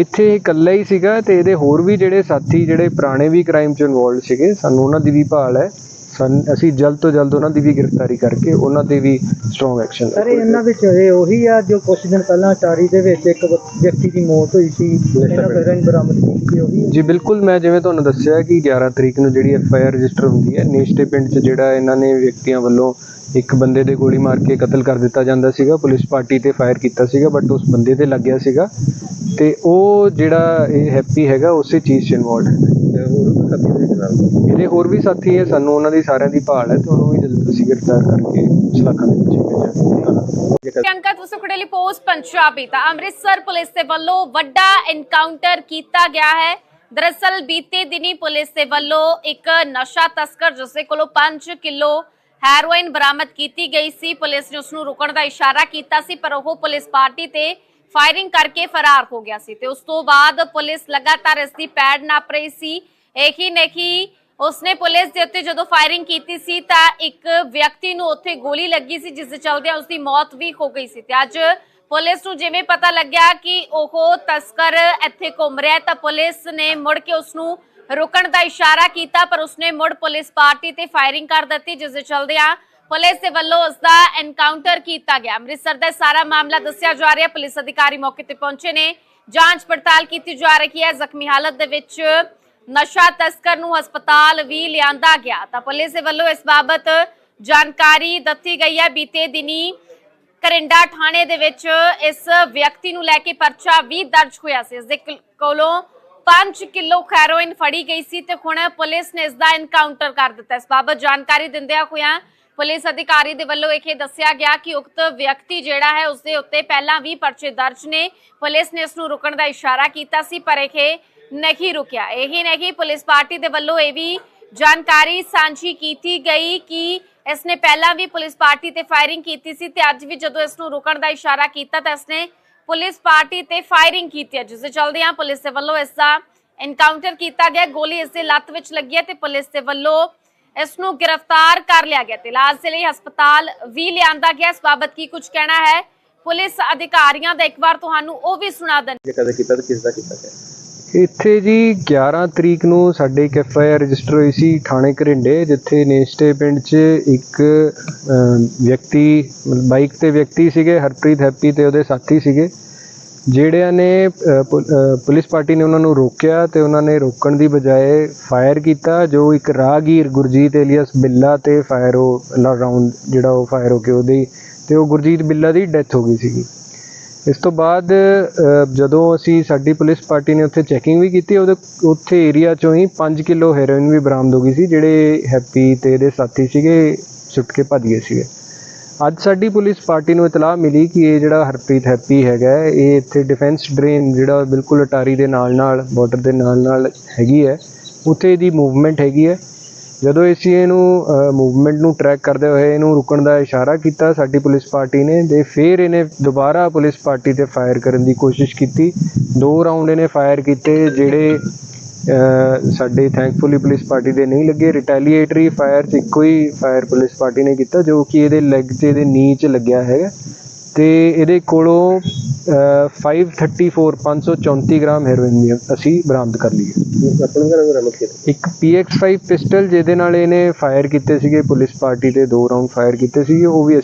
ਇੱਥੇ ਇਕੱਲਾ ਹੀ ਸੀਗਾ ਤੇ ਇਹਦੇ ਹੋਰ ਵੀ ਜਿਹੜੇ ਸਾਥੀ ਜਿਹੜੇ ਪੁਰਾਣੇ ਵੀ ਕ੍ਰਾਈਮ 'ਚ ਇਨਵੋਲਡ ਸੀਗੇ ਸਾਨੂੰ ਉਹਨਾਂ ਦੀ ਵੀ ਭਾਲ ਹੈ। ਸਨ ਅਸੀਂ ਜਲਦ ਤੋਂ ਜਲਦ ਉਹਨਾਂ ਦੀ ਵੀ ਗ੍ਰਿਫਤਾਰੀ ਕਰਕੇ ਉਹਨਾਂ ਤੇ ਵੀ ਸਟਰੋਂਗ ਐਕਸ਼ਨ ਸਰ ਇਹਨਾਂ ਵਿੱਚ ਇਹ ਉਹੀ ਆ ਜੋ ਕੁਝ ਦਿਨ ਪਹਿਲਾਂ ਚਾਰੀ ਦੇ ਵਿੱਚ ਇੱਕ ਵਿਅਕਤੀ ਦੀ ਮੌਤ ਹੋਈ ਸੀ ਇਹਨਾਂ ਹੈਰੋਇਨ ਬਰਾਮਦ ਕੀਤੀ ਉਹੀ ਆ। ਜੀ ਬਿਲਕੁਲ ਮੈਂ ਜਿਵੇਂ ਤੁਹਾਨੂੰ ਦੱਸਿਆ ਕਿ 11 ਤਰੀਕ ਨੂੰ ਜਿਹੜੀ ਐਫ ਆਈ ਆਰ ਰਜਿਸਟਰ ਹੁੰਦੀ ਹੈ ਨੇਸ਼ਟੇ ਪਿੰਡ 'ਚ ਜਿਹੜਾ ਇਹਨਾਂ ਨੇ ਵਿਅਕਤੀਆਂ ਵੱਲੋਂ ਇੱਕ ਬੰਦੇ ਦੇ ਗੋਲੀ ਮਾਰ ਕੇ ਕਤਲ ਕਰ ਦਿੱਤਾ ਜਾਂਦਾ ਸੀਗਾ ਪੁਲਿਸ ਪਾਰਟੀ ਤੇ ਫਾਇਰ ਕੀਤਾ ਸੀਗਾ ਬਟ ਉਸ ਬੰਦੇ ਤੇ ਲੱਗਿਆ ਸੀਗਾ। ਤੇ ਉਹ ਜਿਹੜਾ ਇਹ ਹੈਪੀ ਹੈਗਾ ਉਸੇ ਚੀਜ਼ 'ਚ ਇਨਵੋਲਡ ਹੈ। ਹੋਰ ਵੀ ਸਾਥੀ ਦੇ ਨਾਲ। ਇਹਦੇ ਹੋਰ ਵੀ ਸਾਥੀ ਹੈ ਸਾਨੂੰ ਉਹਨਾਂ ਦੀ ਸਾਰਿਆਂ ਦੀ ਭਾਲ ਹੈ ਤੇ ਉਹਨੂੰ ਵੀ ਜਲਦ ਅਸੀਂ ਗ੍ਰਿਫਤਾਰ ਕਰਕੇ ਸਲਾਖਾਂ ਦੇ ਭੇਜਾਂਗੇ ਜੇ ਕਦੇ ਪ੍ਰਿਯੰਕਾ ਤੁਸਕੜੇਲੀ ਪੋਸਟ ਪੰਜਾਬੀ ਤਾਂ ਅੰਮ੍ਰਿਤਸਰ ਪੁਲਿਸ ਦੇ ਵੱਲੋਂ ਵੱਡਾ ਐਨਕਾਊਂਟਰ ਕੀਤਾ ਗਿਆ ਹੈ। ਦਰਅਸਲ ਬੀਤੇ ਦਿਨੀ ਪੁਲਿਸ ਦੇ ਵੱਲੋਂ ਇੱਕ ਨਸ਼ਾ ਤਸਕਰ ਜਿਸ ਦੇ ਕੋਲੋਂ 5 ਕਿਲੋ ਹੈਰੋਇਨ ਬਰਾਮਦ ਕੀਤੀ ਗਈ ਸੀ। ਪੁਲਿਸ ਨੇ ਉਸ ਨੂੰ ਰੁਕਣ ਦਾ ਇਸ਼ਾਰਾ ਕੀਤਾ ਸੀ ਪਰ ਉਹ ਪੁਲਿਸ ਪਾਰਟੀ ਤੇ ਫਾਇਰਿੰਗ ਕਰਕੇ ਫਰਾਰ ਹੋ ਗਿਆ ਸੀ ਤੇ ਉਸ ਤੋਂ ਬਾਅਦ ਪੁਲਿਸ ਲਗਾਤਾਰ ਇਸ ਦੀ ਪੈੜ ਨਾਪ ਰਹੀ ਸੀ। ਇਹੀ ਨਹੀਂ ਉਸਨੇ ਪੁਲਿਸ ਦੇ ਉੱਤੇ ਜਦੋਂ ਫਾਇਰਿੰਗ ਕੀਤੀ ਸੀ ਤਾਂ ਇੱਕ ਵਿਅਕਤੀ ਨੂੰ ਉੱਥੇ ਗੋਲੀ ਲੱਗੀ ਸੀ ਜਿਸ ਦੇ ਚਲਦਿਆਂ ਉਸਦੀ ਮੌਤ ਵੀ ਹੋ ਗਈ ਸੀ ਤੇ ਅੱਜ ਪੁਲਿਸ ਨੂੰ ਜਿਵੇਂ ਪਤਾ ਲੱਗਿਆ ਕਿ ਉਹ ਤਸਕਰ ਇੱਥੇ ਘੁੰਮ ਰਿਹਾ ਤਾਂ ਪੁਲਿਸ ਨੇ ਮੁੜ ਕੇ ਉਸ ਨੂੰ ਰੁਕਣ ਦਾ ਇਸ਼ਾਰਾ ਕੀਤਾ ਪਰ ਉਸਨੇ ਮੁੜ ਪੁਲਿਸ ਪਾਰਟੀ ਤੇ ਫਾਇਰਿੰਗ ਕਰ ਦਿੱਤੀ ਜਿਸ ਦੇ ਚਲਦਿਆਂ ਪੁਲਿਸ ਦੇ ਵੱਲੋਂ ਉਸ ਦਾ ਐਨਕਾਊਂਟਰ ਕੀਤਾ ਗਿਆ ਅੰਮ੍ਰਿਤਸਰ ਦਾ ਇਹ ਸਾਰਾ ਮਾਮਲਾ ਦੱਸਿਆ ਜਾ ਰਿਹਾ ਪੁਲਿਸ ਅਧਿਕਾਰੀ ਮੌਕੇ ਤੇ ਪਹੁੰਚੇ ਨੇ ਜਾਂਚ ਪੜਤਾਲ ਕੀਤੀ ਜਾ ਰਹੀ ਹੈ ਜ਼ਖਮੀ ਹਾਲਤ ਦੇ ਵਿੱਚ ਨਸ਼ਾ ਤਸਕਰ ਨੂੰ ਹਸਪਤਾਲ ਵੀ ਲਿਆਂਦਾ ਗਿਆ। ਤਾਂ ਪੁਲਿਸ ਦੇ ਵੱਲੋਂ ਇਸ ਬਾਬਤ ਜਾਣਕਾਰੀ ਦਿੱਤੀ ਗਈ ਹੈ। ਬੀਤੇ ਦਿਨੀ ਕਰਿੰਡਾ ਥਾਣੇ ਦੇ ਵਿੱਚ ਇਸ ਵਿਅਕਤੀ ਨੂੰ ਲੈ ਕੇ ਪਰਚਾ ਵੀ ਦਰਜ ਹੋਇਆ ਸੀ। ਇਸ ਦੇ ਕੋਲੋਂ 5 ਕਿਲੋ ਹੈਰੋਇਨ ਫੜੀ ਗਈ ਸੀ ਤੇ ਹੁਣ ਪੁਲਿਸ ਨੇ ਇਸ ਦਾ ਐਨਕਾਊਂਟਰ ਕਰ ਦਿੱਤਾ। ਇਸ ਬਾਬਤ ਜਾਣਕਾਰੀ ਦਿੰਦਿਆਂ ਹੋਇਆਂ ਪੁਲਿਸ ਅਧਿਕਾਰੀ ਦੇ ਵੱਲੋਂ ਇਹ ਦੱਸਿਆ ਗਿਆ ਕਿ ਉਕਤ ਵਿਅਕਤੀ ਜਿਹੜਾ ਹੈ, ਉਸ ਦੇ ਉੱਤੇ ਪਹਿਲਾਂ ਵੀ ਪਰਚੇ ਦਰਜ ਨੇ। ਪੁਲਿਸ ਨੇ ਇਸ ਨੂੰ ਰੁਕਣ ਦਾ ਇਸ਼ਾਰਾ ਕੀਤਾ ਸੀ, ਪਰ ਇਹ ਨਹੀਂ ਰੁਕਿਆ ਇਹੀ ਨਹੀਂ ਪੁਲਿਸ ਪਾਰਟੀ ਦੇ ਵੱਲੋਂ ਇਹ ਵੀ ਜਾਣਕਾਰੀ ਸਾਂਝੀ ਕੀਤੀ ਗਈ ਕਿ ਇਸ ਨੇ ਪਹਿਲਾਂ ਵੀ ਪੁਲਿਸ ਪਾਰਟੀ ਤੇ ਫਾਇਰਿੰਗ ਕੀਤੀ ਸੀ ਤੇ ਅੱਜ ਵੀ ਜਦੋਂ ਇਸ ਨੂੰ ਰੁਕਣ ਦਾ ਇਸ਼ਾਰਾ ਕੀਤਾ ਤਾਂ ਇਸ ਨੇ ਪੁਲਿਸ ਪਾਰਟੀ ਤੇ ਫਾਇਰਿੰਗ ਕੀਤੀ ਹੈ ਜਿਸ ਦੇ ਚਲਦਿਆਂ ਪੁਲਿਸ ਦੇ ਵੱਲੋਂ ਇਸ ਦਾ ਐਨਕਾਊਂਟਰ ਕੀਤਾ ਗਿਆ ਗੋਲੀ ਇਸ ਦੇ ਲੱਤ ਵਿੱਚ ਲੱਗੀ ਹੈ ਤੇ ਪੁਲਿਸ ਦੇ ਵੱਲੋਂ ਇਸ ਨੂੰ ਗ੍ਰਿਫਤਾਰ ਕਰ ਲਿਆ ਗਿਆ ਤੇ ਇਲਾਜ ਦੇ ਲਈ ਹਸਪਤਾਲ ਵੀ ਲਿਆਂਦਾ ਗਿਆ ਇਸ ਬਾਬਤ ਕੀ ਕੁਝ ਕਹਿਣਾ ਹੈ ਪੁਲਿਸ ਅਧਿਕਾਰੀਆਂ ਦਾ ਇੱਕ ਵਾਰ ਤੁਹਾਨੂੰ ਉਹ ਵੀ ਸੁਣਾ ਦਿੰਦੇ ਜੇ ਕਦੇ ਕੀਤਾ ਤਾਂ ਕਿਸ ਦਾ ਕੀਤਾ ਗਿਆ ਇੱਥੇ ਜੀ 11 ਤਰੀਕ ਨੂੰ ਸਾਡੇ ਇੱਕ ਐਫ ਆਈ ਆਰ ਰਜਿਸਟਰ ਹੋਈ ਸੀ ਥਾਣੇ ਘਰਿੰਡੇ, ਜਿੱਥੇ ਨੇਸਟੇ ਪਿੰਡ 'ਚ ਇੱਕ ਵਿਅਕਤੀ ਬਾਈਕ ਤੇ ਵਿਅਕਤੀ ਸੀਗੇ, ਹਰਪ੍ਰੀਤ ਹੈਪੀ ਤੇ ਉਹਦੇ ਸਾਥੀ ਸੀਗੇ, ਜਿਹੜਿਆਂ ਨੇ ਪੁ- ਪੁਲਿਸ ਪਾਰਟੀ ਨੇ ਉਹਨਾਂ ਨੂੰ ਰੋਕਿਆ ਤੇ ਉਹਨਾਂ ਨੇ ਰੋਕਣ ਦੀ ਬਜਾਏ ਫਾਇਰ ਕੀਤਾ, ਜੋ ਇੱਕ ਰਾਹਗੀਰ ਗੁਰਜੀਤ ਏਲੀਅਸ ਬਿੱਲਾ ਤੇ ਫਾਇਰ ਉਹ ਰਾਉਂਡ ਜਿਹੜਾ ਉਹ ਫਾਇਰ ਹੋ ਕੇ ਉਹਦੀ, ਤੇ ਉਹ ਗੁਰਜੀਤ ਬਿੱਲਾ ਦੀ ਡੈਥ ਹੋ ਗਈ ਸੀਗੀ। ਇਸ ਤੋਂ ਬਾਅਦ ਜਦੋਂ ਅਸੀਂ ਸਾਡੀ ਪੁਲਿਸ ਪਾਰਟੀ ਨੇ ਉੱਥੇ ਚੈਕਿੰਗ ਵੀ ਕੀਤੀ, ਉਹਦੇ ਉੱਥੇ ਏਰੀਆ ਚੋਂ ਹੀ 5 ਕਿਲੋ ਹੈਰੋਇਨ ਵੀ ਬਰਾਮਦ ਹੋ ਗਈ ਸੀ, ਜਿਹੜੇ ਹੈਪੀ ਤੇ ਇਹਦੇ ਸਾਥੀ ਸੀਗੇ, ਸੁੱਟ ਕੇ ਭੱਜ ਗਏ ਸੀਗੇ। ਅੱਜ ਸਾਡੀ ਪੁਲਿਸ ਪਾਰਟੀ ਨੂੰ ਇਤਲਾਹ ਮਿਲੀ ਕਿ ਇਹ ਜਿਹੜਾ ਹਰਪ੍ਰੀਤ ਹੈਪੀ ਹੈਗਾ, ਇਹ ਇੱਥੇ ਡਿਫੈਂਸ ਡਰੇਨ ਜਿਹੜਾ ਬਿਲਕੁਲ ਅਟਾਰੀ ਦੇ ਨਾਲ ਨਾਲ ਬਾਰਡਰ ਦੇ ਨਾਲ ਨਾਲ ਹੈਗੀ ਹੈ। ਉੱਥੇ ਇਹਦੀ ਮੂਵਮੈਂਟ ਹੈਗੀ ਹੈ। ਜਦੋਂ ਅਸੀਂ ਇਹਨੂੰ ਮੂਵਮੈਂਟ ਨੂੰ ਟਰੈਕ ਕਰਦੇ ਹੋਏ ਇਹਨੂੰ ਰੁਕਣ ਦਾ ਇਸ਼ਾਰਾ ਕੀਤਾ, ਸਾਡੀ ਪੁਲਿਸ ਪਾਰਟੀ ਨੇ, ਤੇ ਫਿਰ ਇਹਨੇ ਦੁਬਾਰਾ ਪੁਲਿਸ ਪਾਰਟੀ ਤੇ ਫਾਇਰ ਕਰਨ ਦੀ ਕੋਸ਼ਿਸ਼ ਕੀਤੀ। ਦੋ ਰਾਉਂਡ ਇਹਨੇ ਫਾਇਰ ਕੀਤੇ, ਜਿਹੜੇ ਸਾਡੇ ਥੈਂਕਫੁਲੀ ਪੁਲਿਸ ਪਾਰਟੀ ਦੇ ਨਹੀਂ ਲੱਗੇ। ਰਿਟੈਲੀਏਟਰੀ ਫਾਇਰ ਚ ਇੱਕੋ ਹੀ ਫਾਇਰ ਪੁਲਿਸ ਪਾਰਟੀ ਨੇ ਕੀਤਾ, ਜੋ ਕਿ ਇਹਦੇ ਲੈਗ ਤੇ, ਇਹਦੇ ਨੀ ਚ ਲੱਗਿਆ ਹੈਗਾ। ਤੇ ਇਹਦੇ ਕੋਲੋਂ ਅਹ, 534 534 ਗ੍ਰਾਮ ਹੈਰੋਇਨ ਵੀ ਅਸੀਂ ਬਰਾਮਦ ਕਰ ਲਈ ਹੈ। ਆਪਣਾ ਘਰ ਬਰਾਮਦ ਕੀਤਾ ਇੱਕ PX5 ਪਿਸਟਲ ਜਿਹਦੇ ਨਾਲ ਇਹਨੇ ਫਾਇਰ ਕੀਤੇ ਸੀਗੇ ਪੁਲਿਸ ਪਾਰਟੀ ਤੇ ਦੋ ਰਾਉਂਡ ਫਾਇਰ ਕੀਤੇ ਸੀਗੇ ਉਹ ਵੀ ਅਸੀਂ